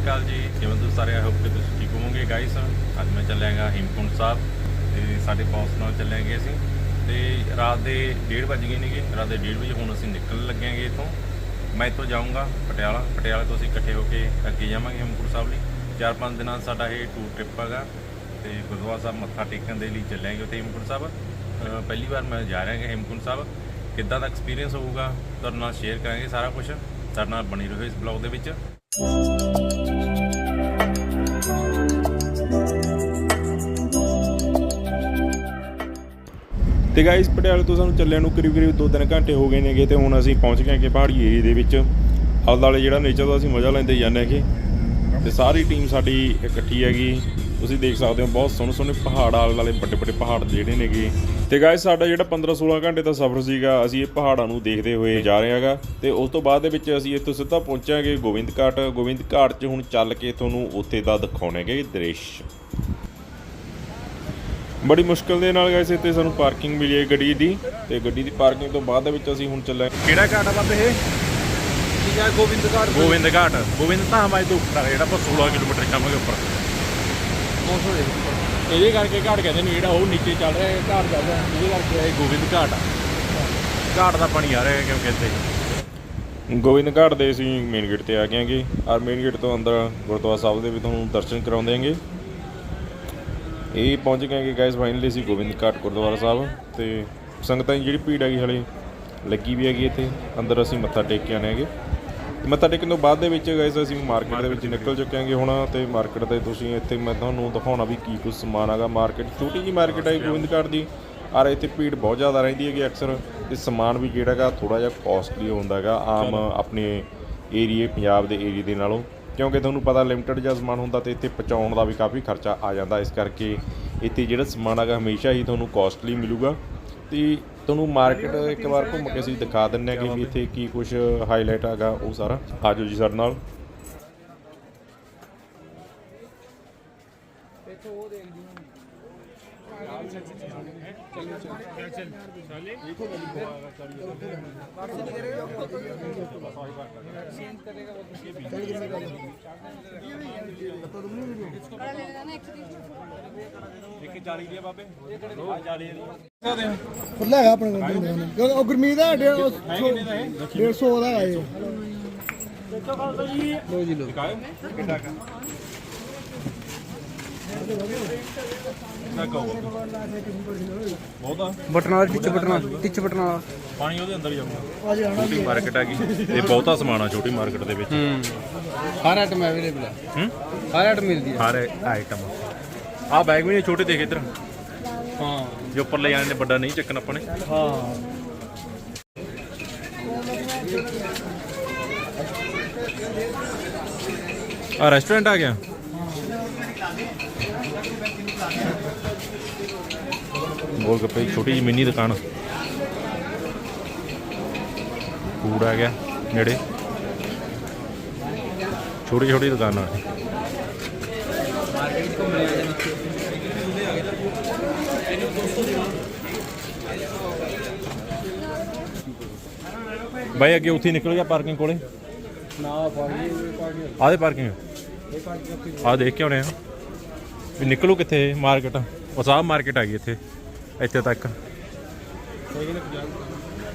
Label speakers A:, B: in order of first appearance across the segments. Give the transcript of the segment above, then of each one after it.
A: ਸ਼੍ਰੀ ਅਕਾਲ ਜੀ। ਜਿਵੇਂ ਤੁਸੀਂ ਸਾਰੇ? ਆਈ ਹੋਪ ਕਿ ਤੁਸੀਂ ਠੀਕ ਹੋਵੋਗੇ ਗਾਇਸ ਅੱਜ ਮੈਂ ਚੱਲਿਆਗਾ ਹਿਮਕੁੰਡ ਸਾਹਿਬ ਤੇ ਸਾਡੇ ਬੌਸ ਨਾਲ ਚੱਲਾਂਗੇ ਅਸੀਂ। ਤੇ ਰਾਤ ਦੇ 1:30 ਵਜ ਗਏ ਨੇਗੇ। ਰਾਤ ਦੇ 1:30 ਵਜੇ ਹੁਣ ਅਸੀਂ ਨਿਕਲਣ ਲੱਗਿਆਂਗੇ ਇੱਥੋਂ। ਮੈਂ ਇੱਥੋਂ ਜਾਊਂਗਾ ਪਟਿਆਲਾ। ਪਟਿਆਲਾ ਤੋਂ ਅਸੀਂ ਇਕੱਠੇ ਹੋ ਕੇ ਅੱਗੇ ਜਾਵਾਂਗੇ ਹਿਮਕੁੰਡ ਸਾਹਿਬ ਲਈ। ਚਾਰ ਪੰਜ ਦਿਨਾਂ ਸਾਡਾ ਇਹ ਟੂਰ ਟ੍ਰਿਪ ਹੈਗਾ। ਤੇ ਗੁਰਦੁਆਰਾ ਸਾਹਿਬ ਮੱਥਾ ਟੇਕਣ ਦੇ ਲਈ ਚੱਲਾਂਗੇ ਉੱਥੇ ਹਿਮਕੁੰਡ ਸਾਹਿਬ। ਪਹਿਲੀ ਵਾਰ ਮੈਂ ਜਾ ਰਿਹਾ ਹਾਂ ਹਿਮਕੁੰਡ ਸਾਹਿਬ। ਕਿੱਦਾਂ ਦਾ ਐਕਸਪੀਰੀਅੰਸ ਹੋਊਗਾ? ਤੁਹਾਡੇ ਨਾਲ ਸ਼ੇਅਰ ਕਰਾਂਗੇ ਸਾਰਾ ਕੁਝ ਸਾਡੇ ਨਾਲ ਬਣੀ ਰਹੋ ਇਸ ਬਲੌਗ ਦੇ ਵਿੱਚ।
B: ਤੇ ਗਾਇਸ ਪਟਿਆਲੇ ਤੋਂ ਸਾਨੂੰ ਚੱਲਿਆਂ ਨੂੰ ਕਰੀਬ ਕਰੀਬ 2-3 ਘੰਟੇ ਹੋ ਗਏ ਨੇਗੇ ਤੇ ਹੁਣ ਅਸੀਂ ਪਹੁੰਚ ਗਏ ਕਿ ਪਹਾੜੀ ਏਰੀਏ ਦੇ ਵਿੱਚ। ਆਲੇ ਦੁਆਲੇ ਜਿਹੜਾ ਨੇਚਰ ਦਾ ਅਸੀਂ ਮਜ਼ਾ ਲੈਂਦੇ ਜਾਂਦੇ ਹੈਗੇ। ਤੇ ਸਾਰੀ ਟੀਮ ਸਾਡੀ ਇਕੱਠੀ ਹੈਗੀ। ਤੁਸੀਂ ਦੇਖ ਸਕਦੇ ਹੋ ਬਹੁਤ ਸੋਹਣੇ ਸੋਹਣੇ ਪਹਾੜ ਆਲੇ ਵਾਲੇ, ਵੱਡੇ ਵੱਡੇ ਪਹਾੜ ਜਿਹੜੇ ਨੇਗੇ। ਤੇ ਗਾਇਸ ਸਾਡਾ ਜਿਹੜਾ 15-16 ਘੰਟੇ ਦਾ ਸਫ਼ਰ ਸੀਗਾ, ਅਸੀਂ ਇਹ ਪਹਾੜਾਂ ਨੂੰ ਦੇਖਦੇ ਹੋਏ ਜਾ ਰਹੇ ਹਾਂਗਾ। ਤੇ ਉਸ ਤੋਂ ਬਾਅਦ ਦੇ ਵਿੱਚ ਅਸੀਂ ਇੱਥੋਂ ਸਿੱਧਾ ਪਹੁੰਚਾਂਗੇ ਗੋਬਿੰਦ ਘਾਟ ਗੋਬਿੰਦ ਘਾਟ 'ਚ ਹੁਣ ਚੱਲ ਕੇ ਤੁਹਾਨੂੰ ਉੱਥੇ ਦਾ ਦਿਖਾਉਣਗੇ ਦ੍ਰਿਸ਼। ਬੜੀ ਮੁਸ਼ਕਲ ਦੇ ਨਾਲ ਗਾਇਸ ਇੱਥੇ ਸਾਨੂੰ ਪਾਰਕਿੰਗ ਮਿਲੀ ਹੈ ਗੱਡੀ ਦੀ ਤੇ ਗੱਡੀ ਦੀ ਪਾਰਕਿੰਗ ਤੋਂ ਬਾਅਦ ਦੇ ਵਿੱਚ ਅਸੀਂ ਹੁਣ ਚੱਲੇ ਕਿਹੜਾ ਘਾਟ ਆ ਬਾਬੇ ਇਹ?
C: ਠੀਕ ਹੈ ਗੋਬਿੰਦ ਘਾਟ
A: ਗੋਬਿੰਦ ਘਾਟ। ਗੋਬਿੰਦ ਧਾਮ ਆਏ ਤੋਂ ਉੱਪਰ ਆ ਜਿਹੜਾ ਆਪਾਂ 16 ਕਿਲੋਮੀਟਰ ਜਾਵਾਂਗੇ ਉੱਪਰ।
C: ਮੌਸਮ ਦੇ
A: ਇਹਦੇ ਕਰਕੇ ਘਾਟ ਕਹਿੰਦੇ ਨੇ ਜਿਹੜਾ ਉਹ ਨੀਚੇ ਚੱਲ ਰਿਹਾ ਹੈ ਘਾਟ ਚੱਲ ਰਿਹਾ। ਇਹਦੇ ਕਰਕੇ ਇਹ ਗੋਬਿੰਦ ਘਾਟ ਆ। ਘਾਟ ਦਾ ਪਾਣੀ ਆ ਰਿਹਾ ਕਿਉਂਕਿ ਇੱਥੇ।
B: ਗੋਬਿੰਦ ਘਾਟ ਦੇ ਅਸੀਂ ਮੇਨ ਗੇਟ ਤੇ ਆ ਗਏ ਹਾਂਗੇ। ਔਰ ਮੇਨ ਗੇਟ ਤੋਂ ਅੰਦਰ ਗੁਰਦੁਆਰਾ ਸਾਹਿਬ ਦੇ ਵੀ ਤੁਹਾਨੂੰ ਦਰਸ਼ਨ ਕਰਾਉਂਦੇ ਹਾਂਗੇ। ਇਹ ਪਹੁੰਚ ਗਏ ਕਿ ਗਾਇਸ ਫਾਈਨਲੀ ਅਸੀਂ ਗੋਬਿੰਦ ਘਾਟ ਗੁਰਦੁਆਰਾ ਸਾਹਿਬ ਤੇ ਸੰਗਤਾਂ ਦੀ ਜਿਹੜੀ ਭੀੜ ਹੈਗੀ ਹਲੇ ਲੱਗੀ ਵੀ ਹੈਗੀ ਇੱਥੇ। ਅੰਦਰ ਅਸੀਂ ਮੱਥਾ ਟੇਕ ਕੇ ਆਣੇ ਹੈਗੇ। ਮੱਥਾ ਟੇਕਣ ਤੋਂ ਬਾਅਦ ਦੇ ਵਿੱਚ ਗਾਇਸ ਅਸੀਂ ਮਾਰਕੀਟ ਦੇ ਵਿੱਚ ਨਿਕਲ ਚੁੱਕੇ ਹਾਂਗੇ ਹੁਣ ਤੇ ਮਾਰਕੀਟ ਦੇ ਤੁਸੀਂ ਇੱਥੇ ਮੈਂ ਤੁਹਾਨੂੰ ਦਿਖਾਉਣਾ ਵੀ ਕੀ ਕੁਝ ਸਮਾਨ ਹੈਗਾ। ਮਾਰਕੀਟ ਛੋਟੀ ਜੀ ਮਾਰਕੀਟ ਹੈ ਗੋਬਿੰਦ ਘਾਟ ਦੀ। ਔਰ ਇੱਥੇ ਭੀੜ ਬਹੁਤ ਜ਼ਿਆਦਾ ਰਹਿੰਦੀ ਹੈਗੀ ਅਕਸਰ। ਤੇ ਸਮਾਨ ਵੀ ਜਿਹੜਾ ਹੈਗਾ ਥੋੜਾ ਜਿਹਾ ਕਾਸਟਲੀ ਹੁੰਦਾ ਹੈਗਾ। ਆਮ ਆਪਣੇ ਏਰੀਏ ਪੰਜਾਬ ਦੇ ਏਰੀਏ ਦੇ ਨਾਲੋਂ। ਕਿਉਂਕਿ ਤੁਹਾਨੂੰ ਪਤਾ ਲਿਮਟਿਡ ਜਿਹਾ ਸਮਾਨ ਹੁੰਦਾ ਤੇ ਇੱਥੇ ਪਹੁੰਚਾਉਣ ਦਾ ਵੀ ਕਾਫੀ ਖਰਚਾ ਆ ਜਾਂਦਾ। ਇਸ ਕਰਕੇ ਇੱਥੇ ਜਿਹੜਾ ਸਮਾਨ ਹੈਗਾ ਹਮੇਸ਼ਾ ਹੀ ਤੁਹਾਨੂੰ ਕਾਸਟਲੀ ਮਿਲੂਗਾ। ਤੇ ਤੁਹਾਨੂੰ ਮਾਰਕੀਟ ਇੱਕ ਵਾਰ ਘੁੰਮ ਕੇ ਅਸੀਂ ਦਿਖਾ ਦਿੰਨੇ ਆ ਕਿ ਵੀ ਇੱਥੇ ਕੀ ਕੁਝ ਹਾਈਲਾਈਟ ਹੈਗਾ, ਉਹ ਸਾਰਾ। ਆਜੋ ਜੀ ਸਾਡੇ ਨਾਲ।
C: ਖੁੱਲਾ ਹੈਗਾ ਆਪਣੇ ਕੋਲ। ਕਿਉਂਕਿ ਉਹ ਗੁਰਮੀਤ ਦਾ 150 ਦਾ ਹੈ ਇਹ। ਲੋ ਜੀ ਲੋ
A: ਬਹੁਤਾ?
D: ਬਟਨ ਵਾਲਾ ਟਿੱਚ ਬਟਨ ਵਾਲਾ ਟਿੱਚ ਬਟਨ ਵਾਲਾ
A: ਪਾਣੀ ਉਹਦੇ ਅੰਦਰ ਹੀ ਜਾਊਗਾ।
C: ਅੱਜ ਆਣਾ
A: ਛੋਟੀ ਮਾਰਕੀਟ ਹੈਗੀ ਇਹ ਬਹੁਤਾ ਸਮਾਨ ਆ ਛੋਟੀ ਮਾਰਕੀਟ ਦੇ ਵਿੱਚ।
D: ਹੂੰ। ਹਰ ਆਈਟਮ ਅਵੇਲੇਬਲ ਹੈ
A: ਹੂੰ?
D: ਹਰ ਆਈਟਮ ਮਿਲਦੀ ਹੈ
A: ਹਰ ਆਈਟਮ ਆ ਬੈਗ ਵੀ ਨੇ ਛੋਟੇ ਦੇਖ ਇੱਧਰ।
D: ਹਾਂ।
A: ਜੋ ਉੱਪਰ ਲੈ ਜਾਣੇ ਨੇ ਵੱਡਾ ਨਹੀਂ ਚੱਕਣਾ ਆਪਾਂ ਨੇ।
D: ਹਾਂ।
A: ਆ ਰੈਸਟੋਰੈਂਟ ਆ ਗਿਆ। ਗੋਲ ਗੱਪੇ ਛੋਟੀ ਜਿਹੀ ਮਿੰਨੀ ਦੁਕਾਨ। ਫੂਡ ਆ ਗਿਆ ਨੇੜੇ। ਛੋਟੀ ਛੋਟੀ ਦੁਕਾਨਾਂ ਬਾਈ ਅੱਗੇ ਉੱਥੇ ਨਿਕਲ ਗਿਆ ਪਾਰਕਿੰਗ ਕੋਲੇ।
D: ਨਾ ਪਾਣੀ
A: ਆਦੇ ਪਾਰਕਿੰਗ ਆ। ਦੇਖ ਕੇ ਆਉਣੇ ਆ। ਵੀ ਨਿਕਲੂ ਕਿੱਥੇ ਮਾਰਕੀਟ ਉਹ ਸਾਹਿਬ ਮਾਰਕੀਟ ਆ ਗਈ ਇੱਥੇ ਇੱਥੇ ਤੱਕ।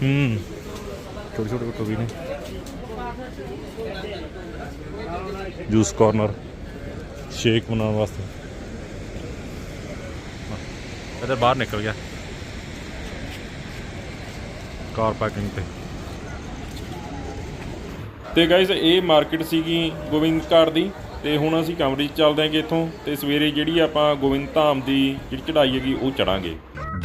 A: ਹੂੰ। ਛੋਟੇ ਛੋਟੇ ਕੁੱਟੋ ਵੀ ਨੇ। ਜੂਸ ਕਾਰਨਰ ਸ਼ੇਕ ਬਣਾਉਣ ਵਾਸਤੇ। ਇੱਧਰ ਬਾਹਰ ਨਿਕਲ ਗਿਆ। ਕਾਰ ਪਾਰਕਿੰਗ ਤੇ।
B: ਤੇ ਗਾਇਸ ਇਹ ਮਾਰਕੀਟ ਸੀਗੀ ਗੋਬਿੰਦ ਘਾਟ ਦੀ। ਤੇ ਹੁਣ ਅਸੀਂ ਕਮਰੇ 'ਚ ਚੱਲਦੇ ਆਂਗੇ ਇੱਥੋਂ ਤੇ ਸਵੇਰੇ ਜਿਹੜੀ ਆਪਾਂ ਗੋਬਿੰਦ ਧਾਮ ਦੀ ਜਿਹੜੀ ਚੜ੍ਹਾਈ ਹੈਗੀ ਉਹ ਚੜਾਂਗੇ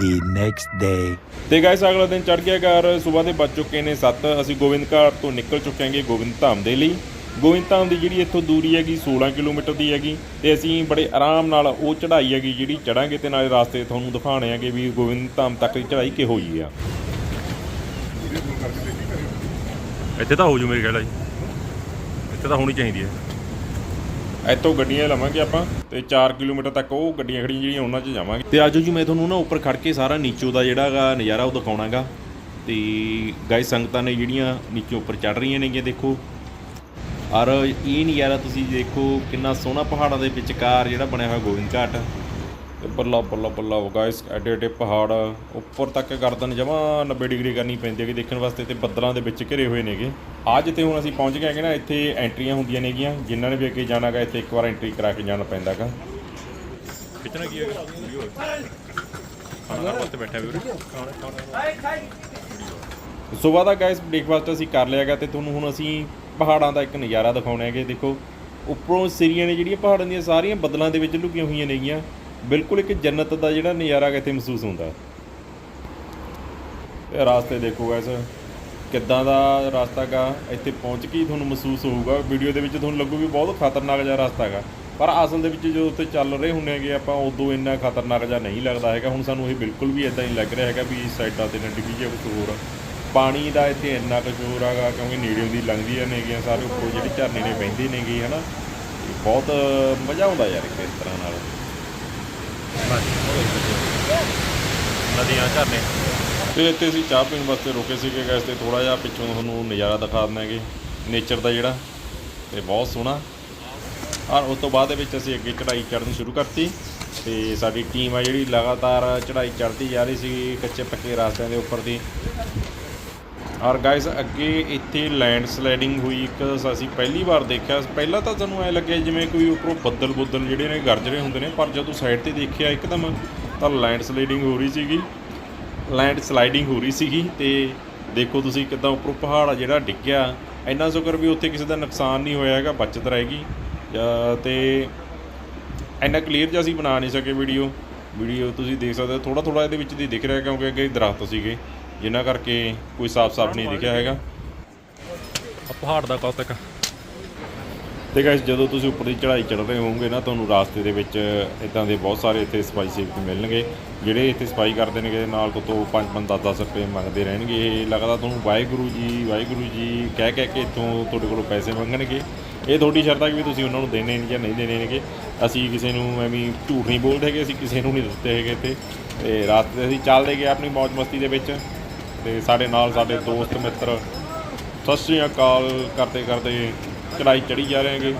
E: the next day.
B: ਤੇ ਗਾਇਸ ਅਗਲਾ ਦਿਨ ਚੜ ਗਿਆ ਘਰ ਸਵੇਰ ਦੇ ਵੱਜ ਚੁੱਕੇ ਨੇ 7 ਅਸੀਂ ਗੋਬਿੰਦ ਘਾਟ ਤੋਂ ਨਿਕਲ ਚੁੱਕੇ ਹਾਂਗੇ ਗੋਬਿੰਦ ਧਾਮ ਦੇ ਲਈ। ਗੋਬਿੰਦ ਧਾਮ ਦੀ ਜਿਹੜੀ ਇੱਥੋਂ ਦੂਰੀ ਹੈਗੀ 16 ਕਿਲੋਮੀਟਰ ਦੀ ਹੈਗੀ ਤੇ ਅਸੀਂ ਬੜੇ ਆਰਾਮ ਨਾਲ ਉਹ ਚੜ੍ਹਾਈ ਹੈਗੀ ਜਿਹੜੀ ਚੜਾਂਗੇ ਤੇ ਨਾਲੇ ਰਾਸਤੇ ਤੁਹਾਨੂੰ ਦਿਖਾਣੇ ਆਂਗੇ ਵੀ ਗੋਬਿੰਦ ਧਾਮ ਤੱਕ ਦੀ ਚੜ੍ਹਾਈ ਕਿਹੋ ਜਿਹੀ ਆ।
A: ਇੱਥੇ ਤਾਂ ਹੋ ਜੂ ਮੇਰੇ ਖਿਆਲ ਆ ਜੀ। ਇੱਥੇ ਤਾਂ ਹੋਣੀ ਚਾਹੀਦੀ ਹੈ।
B: ਇੱਥੋਂ ਗੱਡੀਆਂ ਲਵਾਂਗੇ ਆਪਾਂ ਤੇ 4 ਕਿਲੋਮੀਟਰ ਤੱਕ ਉਹ ਗੱਡੀਆਂ ਖੜੀਆਂ ਜਿਹੜੀਆਂ ਉਹਨਾਂ 'ਚ ਜਾਵਾਂਗੇ। ਤੇ ਆਜੋ ਜੀ, ਮੈਂ ਤੁਹਾਨੂੰ ਨਾ ਉੱਪਰ ਖੜ ਕੇ ਸਾਰਾ ਨੀਚੋ ਦਾ ਜਿਹੜਾ ਹੈਗਾ ਨਜ਼ਾਰਾ ਉਹ ਦਿਖਾਉਣਾਗਾ। ਤੇ ਗਾਇਸ ਸੰਗਤਾਂ ਨੇ ਜਿਹੜੀਆਂ ਨੀਚੇ ਉੱਪਰ ਚੜ ਰਹੀਆਂ ਨੇਗੀਆਂ, ਦੇਖੋ। ਔਰ ਇਹ ਨਜ਼ਾਰਾ ਤੁਸੀਂ ਦੇਖੋ ਕਿੰਨਾ ਸੋਹਣਾ ਪਹਾੜਾਂ ਦੇ ਵਿਚਕਾਰ ਜਿਹੜਾ ਬਣਿਆ ਹੋਇਆ ਗੋਬਿੰਦ ਘਾਟ। ਤੇ ਬੱਲਾ ਬੱਲਾ ਬੱਲਾ ਗਾਇਸ ਐਡੇ ਐਡੇ ਪਹਾੜ ਉੱਪਰ ਤੱਕ ਗਰਦਨ ਜਮਾ 90 ਡਿਗਰੀ ਕਰਨੀ ਪੈਂਦੀ ਹੈਗੀ ਦੇਖਣ ਵਾਸਤੇ ਤੇ ਬੱਦਲਾਂ ਦੇ ਵਿੱਚ ਘਿਰੇ ਹੋਏ ਨੇਗੇ। ਆ ਜਿੱਥੇ ਹੁਣ ਅਸੀਂ ਪਹੁੰਚ ਗਏ ਹੈਗੇ ਨਾ ਇੱਥੇ ਐਂਟਰੀਆਂ ਹੁੰਦੀਆਂ ਨੇਗੀਆਂ ਜਿਨ੍ਹਾਂ ਨੇ ਵੀ ਅੱਗੇ ਜਾਣਾਗਾ ਇੱਥੇ ਇੱਕ ਵਾਰ ਐਂਟਰੀ ਕਰਾ ਕੇ ਜਾਣਾ ਪੈਂਦਾਗਾ
A: ਖਿੱਚਣਾ ਕੀ ਹੈਗਾ? ਵੀਡੀਓ। ਵਾਸਤੇ ਬੈਠਾ ਵੀਰ
B: ਸਵੇਰ ਦਾ ਗਾਇਸ ਬ੍ਰੇਕਫਾਸਟ ਅਸੀਂ ਕਰ ਲਿਆਗਾ ਤੇ ਤੁਹਾਨੂੰ ਹੁਣ ਅਸੀਂ ਪਹਾੜਾਂ ਦਾ ਇੱਕ ਨਜ਼ਾਰਾ ਦਿਖਾਉਣਾ ਹੈਗੇ। ਦੇਖੋ ਉੱਪਰੋਂ ਸਿਰੀਆਂ ਨੇ ਜਿਹੜੀਆਂ ਪਹਾੜਾਂ ਦੀਆਂ ਸਾਰੀਆਂ ਬੱਦਲਾਂ ਦੇ ਵਿੱਚ ਲੁਕੀਆਂ ਹੋਈਆਂ ਨੇਗੀਆਂ। ਬਿਲਕੁਲ ਇੱਕ ਜੰਨਤ ਦਾ ਜਿਹੜਾ ਨਜ਼ਾਰਾ ਇੱਥੇ ਮਹਿਸੂਸ ਹੁੰਦਾ। ਇਹ ਰਾਸਤੇ ਦੇਖੋ ਗਾਇਸ ਕਿੱਦਾਂ ਦਾ ਰਸਤਾ ਗਾ, ਇੱਥੇ ਪਹੁੰਚ ਕੇ ਹੀ ਤੁਹਾਨੂੰ ਮਹਿਸੂਸ ਹੋਊਗਾ। ਵੀਡੀਓ ਦੇ ਵਿੱਚ ਤੁਹਾਨੂੰ ਲੱਗੂ ਵੀ ਬਹੁਤ ਖਤਰਨਾਕ ਜਿਹਾ ਰਸਤਾ ਗਾ। ਪਰ ਅਸਲ ਦੇ ਵਿੱਚ ਜਦੋਂ ਉੱਤੇ ਚੱਲ ਰਹੇ ਹੁੰਦੇ ਹੈਗੇ, ਆਪਾਂ ਉਦੋਂ ਇੰਨਾ ਖਤਰਨਾਕ ਜਿਹਾ ਨਹੀਂ ਲੱਗਦਾ ਹੈਗਾ। ਹੁਣ ਸਾਨੂੰ ਇਹ ਬਿਲਕੁਲ ਵੀ ਇਦਾਂ ਹੀ ਲੱਗ ਰਿਹਾ ਹੈਗਾ ਵੀ ਸਾਈਡਾਂ ਤੇ ਨਾ ਡਿੱਗੀ ਜਿਹਾ ਕੁਛ ਹੋਰ ਪਾਣੀ ਦਾ ਇੱਥੇ ਇੰਨਾ ਕੁ ਜ਼ੋਰ ਹੈਗਾ ਕਿਉਂਕਿ ਨੇੜਿਓਂ ਦੀ ਲੰਘਦੀਆਂ ਨੇਗੀਆਂ, ਸਾਰੇ ਉੱਪਰੋਂ ਜਿਹੜੇ ਝਰਨੇ ਨੇ ਬਹਿੰਦੇ ਨੇਗੇ, ਹਨਾ। ਤੇ ਬਹੁਤ ਮਜ਼ਾ ਆਉਂਦਾ ਯਾਰ ਇੱਕ ਇਸ ਤਰ੍ਹਾਂ ਨਾਲ।
A: ਨਦੀਆਂ, ਝਰਨੇ।
B: ਤੇ ਇੱਥੇ ਅਸੀਂ ਚਾਹ ਪੀਣ ਵਾਸਤੇ ਰੁਕੇ ਸੀਗੇ ਗੈਸ ਤੇ ਥੋੜਾ ਜਿਹਾ ਪਿੱਛੋਂ ਤੁਹਾਨੂੰ ਨਜ਼ਾਰਾ ਦਿਖਾ ਦਿੰਦਾਂਗੇ ਨੇਚਰ ਦਾ ਜਿਹੜਾ, ਤੇ ਬਹੁਤ ਸੋਹਣਾ। ਔਰ ਉਸ ਤੋਂ ਬਾਅਦ ਦੇ ਵਿੱਚ ਅਸੀਂ ਅੱਗੇ ਚੜ੍ਹਾਈ ਚੜ੍ਹਨੀ ਸ਼ੁਰੂ ਕਰਤੀ। ਤੇ ਸਾਡੀ ਟੀਮ ਆ ਜਿਹੜੀ ਲਗਾਤਾਰ ਚੜ੍ਹਾਈ ਚੜ੍ਹਦੀ ਜਾ ਰਹੀ ਸੀ ਕੱਚੇ ਪੱਕੇ ਰਸਤਿਆਂ ਦੇ ਉੱਪਰ ਦੀ। ਔਰ ਗਾਇਸ ਅੱਗੇ ਇੱਥੇ ਲੈਂਡ ਸਲਾਈਡਿੰਗ ਹੋਈ ਇੱਕ ਅਸੀਂ ਪਹਿਲੀ ਵਾਰ ਦੇਖਿਆ। ਪਹਿਲਾਂ ਤਾਂ ਸਾਨੂੰ ਐ ਲੱਗਿਆ ਜਿਵੇਂ ਕੋਈ ਉੱਪਰੋਂ ਬੱਦਲ ਬੁੱਦਲ ਜਿਹੜੇ ਨੇ ਗਰਜ ਰਹੇ ਹੁੰਦੇ ਨੇ ਪਰ ਜਦੋਂ ਸਾਈਡ ਤੇ ਦੇਖਿਆ ਇੱਕਦਮ ਤਾਂ ਲੈਂਡ ਸਲਾਈਡਿੰਗ ਹੋ ਰਹੀ ਸੀਗੀ। ਲੈਂਡ ਸਲਾਈਡਿੰਗ ਹੋ ਰਹੀ ਸੀਗੀ ਤੇ ਦੇਖੋ ਤੁਸੀਂ ਕਿਦਾਂ ਉੱਪਰੋਂ ਪਹਾੜ ਆ ਜਿਹੜਾ ਡਿੱਗਿਆ। ਇੰਨਾ ਸ਼ੁਕਰ ਵੀ ਉੱਥੇ ਕਿਸੇ ਦਾ ਨੁਕਸਾਨ ਨਹੀਂ ਹੋਇਆ ਹੈਗਾ ਬਚਤ ਰਹੇਗੀ। ਅ, ਤੇ ਇੰਨਾ ਕਲੀਅਰ ਜਿਹਾ ਅਸੀਂ ਬਣਾ ਨਹੀਂ ਸਕੇ ਵੀਡੀਓ ਵੀਡੀਓ ਤੁਸੀਂ ਦੇਖ ਸਕਦੇ ਹੋ ਥੋੜਾ ਥੋੜਾ ਇਹਦੇ ਵਿੱਚ ਦੀ ਦਿਖ ਰਿਹਾ ਕਿਉਂਕਿ ਅੱਗੇ ਦਰਖਤ ਸੀਗੇ। ਜਿਨ੍ਹਾਂ ਕਰਕੇ ਕੋਈ ਸਾਫ਼-ਸਾਫ਼ ਨਹੀਂ ਦਿਖਿਆ ਹੈਗਾ।
A: ਆ ਪਹਾੜ ਦਾ ਕੌਤਕ
B: ਤੇ ਗਾਇਸ ਜਦੋਂ ਤੁਸੀਂ ਉੱਪਰ ਦੀ ਚੜ੍ਹਾਈ ਚੜ੍ਹ ਰਹੇ ਹੋਵੋਗੇ ਨਾ ਤੁਹਾਨੂੰ ਰਾਸਤੇ ਦੇ ਵਿੱਚ ਇਦਾਂ ਦੇ ਬਹੁਤ ਸਾਰੇ ਇੱਥੇ ਸਪਾਈ ਸੇਵਕ ਮਿਲਣਗੇ। ਜਿਹੜੇ ਇੱਥੇ ਸਪਾਈ ਕਰਦੇ ਨੇਗੇ ਨਾਲ ਤੋਂ 5 5 10 10 ਰੁਪਏ ਮੰਗਦੇ ਰਹਿਣਗੇ। ਇਹ ਲੱਗਦਾ ਤੁਹਾਨੂੰ ਵਾਹਿਗੁਰੂ ਜੀ ਵਾਹਿਗੁਰੂ ਜੀ ਕਹਿ ਕਹਿ ਕੇ ਇੱਥੋਂ ਤੁਹਾਡੇ ਕੋਲੋਂ ਪੈਸੇ ਮੰਗਣਗੇ। ਇਹ ਤੁਹਾਡੀ ਸ਼ਰਤ ਹੈ ਕਿ ਵੀ ਤੁਸੀਂ ਉਹਨਾਂ ਨੂੰ ਦੇਣੇ ਨੇ ਜਾਂ ਨਹੀਂ ਦੇਣੇ ਨੇਗੇ। ਅਸੀਂ ਕਿਸੇ ਨੂੰ ਐਵੇਂ ਝੂਠ ਨਹੀਂ ਬੋਲਦੇ ਹੈਗੇ ਅਸੀਂ ਕਿਸੇ ਨੂੰ ਨਹੀਂ ਦਿੱਤੇ ਹੈਗੇ ਤੇ ਰਾਸਤੇ ਤੇ ਅਸੀਂ ਚੱਲਦੇ ਗਏ ਆਪਣੀ ਮौज ਮਸਤੀ ਦੇ ਵਿੱਚ। ਤੇ ਸਾਡੇ ਨਾਲ ਸਾਡੇ ਦੋਸਤ, ਮਿੱਤਰ, ਸਤਿ ਸ਼੍ਰੀ ਅਕਾਲ ਕਰਦੇ ਕਰਦੇ ਚੜਾਈ ਚੜੀ ਜਾ ਰਹੇ ਹੈਗੇ।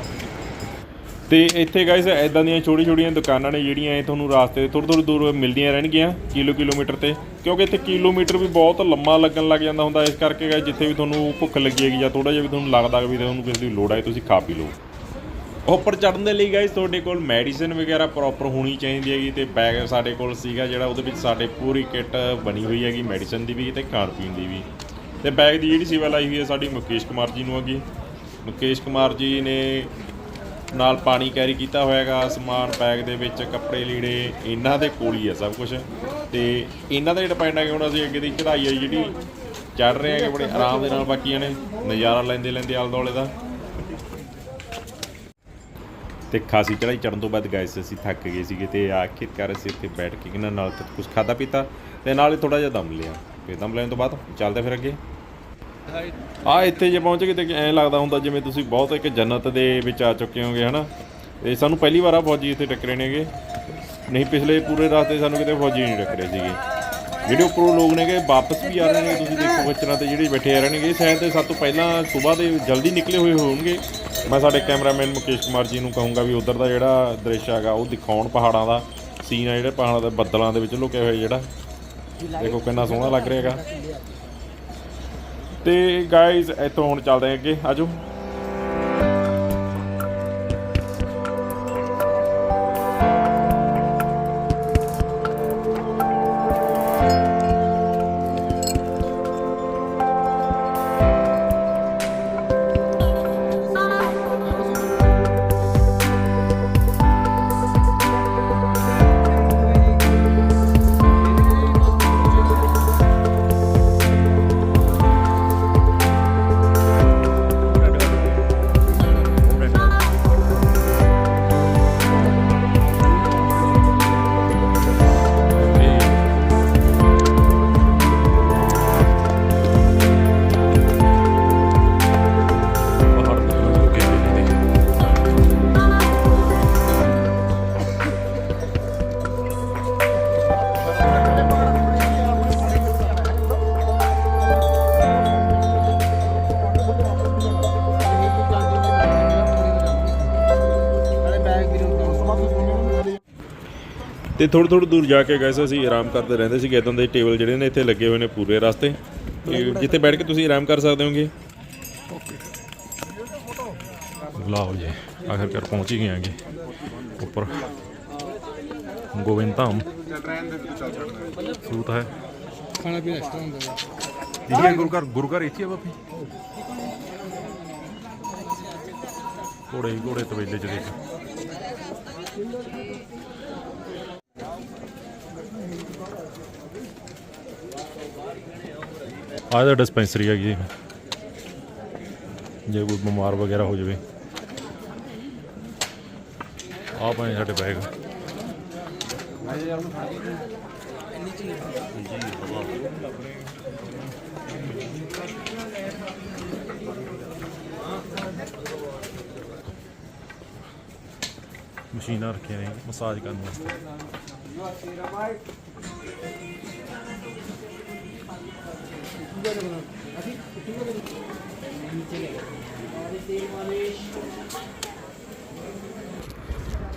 B: ਤੇ ਇੱਥੇ ਗਾਇਸ ਐਦਾਂ ਦੀਆਂ ਛੋਟੀ ਛੋਟੀਆਂ ਦੁਕਾਨਾਂ ਨੇ ਜਿਹੜੀਆਂ ਇਹ ਤੁਹਾਨੂੰ ਰਾਸਤੇ ਥੋੜੀ ਥੋੜੀ ਦੂਰ ਮਿਲਦੀਆਂ ਰਹਿਣਗੀਆਂ ਕਿਲੋ ਕਿਲੋਮੀਟਰ ਤੇ, ਕਿਉਂਕਿ ਇੱਥੇ ਕਿਲੋਮੀਟਰ ਵੀ ਬਹੁਤ ਲੰਮਾ ਲੱਗਣ ਲੱਗ ਜਾਂਦਾ ਹੁੰਦਾ, ਇਸ ਕਰਕੇ ਗਾਇਸ ਜਿੱਥੇ ਵੀ ਤੁਹਾਨੂੰ ਭੁੱਖ ਲੱਗੀ ਹੈਗੀ ਜਾਂ ਥੋੜਾ ਜਿਹਾ ਵੀ ਤੁਹਾਨੂੰ ਲੱਗਦਾ ਵੀ ਤੁਹਾਨੂੰ ਕਿਸੇ ਦੀ ਲੋੜ ਹੈ ਤੁਸੀਂ ਖਾ ਪੀ ਲਓ। ਉੱਪਰ ਚੜਨ ਦੇ ਲਈ ਗਾਇਸ ਤੁਹਾਡੇ ਕੋਲ ਮੈਡੀਸਿਨ ਵਗੈਰਾ ਪ੍ਰੋਪਰ ਹੋਣੀ ਚਾਹੀਦੀ ਹੈਗੀ ਤੇ ਬੈਗ ਸਾਡੇ ਕੋਲ ਸੀਗਾ ਜਿਹੜਾ ਉਹਦੇ ਵਿੱਚ ਸਾਡੇ ਪੂਰੀ ਕਿੱਟ ਬਣੀ ਹੋਈ ਹੈਗੀ ਮੈਡੀਸਿਨ ਦੀ ਵੀ ਤੇ ਖਾਣ ਪੀਣ ਦੀ ਵੀ। ਤੇ ਬੈਗ ਦੀ ਜਿਹੜੀ ਸੇਵਾ ਲਾਈ ਹੋਈ ਹੈ ਸਾਡੀ ਮੁਕੇਸ਼ ਕੁਮਾਰ ਜੀ ਨੂੰ ਹੈਗੀ ਮੁਕੇਸ਼ ਕੁਮਾਰ ਜੀ ਨੇ ਨਾਲ ਪਾਣੀ ਕੈਰੀ ਕੀਤਾ ਹੋਇਆਗਾ ਸਮਾਨ ਬੈਗ ਦੇ ਵਿੱਚ, ਕੱਪੜੇ ਲੀੜੇ, ਇਹਨਾਂ ਦੇ ਕੋਲ ਹੀ ਹੈ ਸਭ ਕੁਝ ਤੇ ਇਹਨਾਂ ਦਾ ਡਿਪੈਂਡ ਹੈ ਕਿ ਹੁਣ ਅਸੀਂ ਅੱਗੇ ਦੀ ਚੜ੍ਹਾਈ ਹੈ ਜਿਹੜੀ ਚੜ ਰਹੇ ਹੈਗੇ ਬੜੇ ਆਰਾਮ ਦੇ ਨਾਲ ਬਾਕੀਆਂ ਨੇ ਨਜ਼ਾਰਾ ਲੈਂਦੇ ਲੈਂਦੇ ਆਲੇ ਦੁਆਲੇ ਦਾ। ਤੇ ਖਾਸੀ ਚੜਾਈ ਚੜਨ ਤੋਂ ਬਾਅਦ ਗਾਇਸ ਅਸੀਂ ਥੱਕ ਗਏ ਸੀਗੇ ਤੇ ਆਖਿਰਕਾਰ ਅਸੀਂ ਇੱਥੇ ਬੈਠ ਕੇ ਇਹਨਾਂ ਨਾਲ ਕੁਝ ਖਾਦਾ ਪੀਤਾ ਤੇ ਨਾਲੇ ਥੋੜਾ ਜਿਹਾ ਦਮ ਲਿਆ। ਤੇ ਦਮ ਲੈਣ ਤੋਂ ਬਾਅਦ ਚੱਲਦੇ ਫਿਰ ਅੱਗੇ। ਆ ਇੱਥੇ ਜੇ ਪਹੁੰਚ ਕੇ ਤੇ ਐਂ ਲੱਗਦਾ ਹੁੰਦਾ ਜਿਵੇਂ ਤੁਸੀਂ ਬਹੁਤ ਇੱਕ ਜੰਨਤ ਦੇ ਵਿੱਚ ਆ ਚੁੱਕੇ ਹੋਗੇ, ਹਨਾ? ਤੇ ਸਾਨੂੰ ਪਹਿਲੀ ਵਾਰ ਆ ਫੌਜੀ ਇੱਥੇ ਟੱਕਰੇ ਨੇਗੇ। ਨਹੀਂ, ਪਿਛਲੇ ਪੂਰੇ ਰਸਤੇ ਸਾਨੂੰ ਕਿਤੇ ਫੌਜੀ ਨਹੀਂ ਟੱਕਰੇ ਸੀਗੇ। ਜਿਹੜੇ ਉੱਪਰੋਂ ਲੋਕ ਨੇਗੇ, ਵਾਪਸ ਵੀ ਆ ਰਹੇ ਨੇ ਤੁਸੀਂ ਦੇਖੋ ਬੱਚਰਾਂ ਤੇ ਜਿਹੜੇ ਬੈਠੇ ਆ ਰਹੇ ਨੇਗੇ ਸ਼ਾਇਦ ਤੇ ਸਭ ਤੋਂ ਪਹਿਲਾਂ ਸਵੇਰ ਦੇ ਜਲਦੀ ਨਿਕਲੇ ਹੋਏ ਹੋਣਗੇ। ਮੈਂ ਸਾਡੇ ਕੈਮਰਾਮੈਨ ਮੁਕੇਸ਼ ਕੁਮਾਰ ਜੀ ਨੂੰ ਕਹੂੰਗਾ ਵੀ ਉਧਰ ਦਾ ਜਿਹੜਾ ਦ੍ਰਿਸ਼ ਹੈਗਾ, ਉਹ ਦਿਖਾਉਣ ਪਹਾੜਾਂ ਦਾ ਸੀਨ ਆ, ਜਿਹੜੇ ਪਹਾੜਾਂ ਦੇ ਬੱਦਲਾਂ ਦੇ ਵਿੱਚ ਲੁਕਿਆ ਹੋਇਆ ਜਿਹੜਾ। ਦੇਖੋ ਕਿੰਨਾ ਸੋਹਣਾ ਲੱਗ ਰਿਹਾ ਹੈਗਾ। ਤੇ ਗਾਇਜ਼ ਇੱਥੋਂ ਹੁਣ ਚੱਲਦੇ ਹਾਂ ਅੱਗੇ। ਆਜੋ। ਤੇ ਥੋੜ੍ਹੀ ਥੋੜ੍ਹੀ ਦੂਰ ਜਾ ਕੇ ਗਏ ਸੀ ਅਸੀਂ ਆਰਾਮ ਕਰਦੇ ਰਹਿੰਦੇ ਸੀ ਇਦਾਂ ਦੇ ਟੇਬਲ ਜਿਹੜੇ ਨੇ ਇੱਥੇ ਲੱਗੇ ਹੋਏ ਨੇ ਪੂਰੇ ਰਸਤੇ। ਜਿੱਥੇ ਬੈਠ ਕੇ ਤੁਸੀਂ ਆਰਾਮ ਕਰ ਸਕਦੇ ਹੋਗੇ।
A: ਲਓ ਜੀ ਆਖਰਕਾਰ ਪਹੁੰਚ ਹੀ ਗਏ ਆਂਗੇ ਉੱਪਰ ਗੋਬਿੰਦ ਧਾਮ। ਸੂਤ ਹੈ।
D: ਖਾਣਾ ਪੀਣਾ ਐਕਸਟਰਾ ਹੁੰਦਾ ਵਾ
A: ਇਹ ਹੈ ਗੁਰੂ ਘਰ ਗੁਰੂ ਘਰ ਇੱਥੇ ਆ ਬਾਪੀ? ਘੋੜੇ ਹੀ ਘੋੜੇ ਤਵੇਲੇ ਚ ਦੇਖ। ਆਹ ਦਾ ਡਿਸਪੈਂਸਰੀ ਹੈਗੀ ਜੀ ਜੇ ਕੋਈ ਬਿਮਾਰ ਵਗੈਰਾ ਹੋ ਜਾਵੇ ਆ ਪਏ ਸਾਡੇ ਬੈਗ ਮਸ਼ੀਨਾਂ ਰੱਖੀਆਂ ਨੇ ਮਸਾਜ ਕਰਨ ਵਾਸਤੇ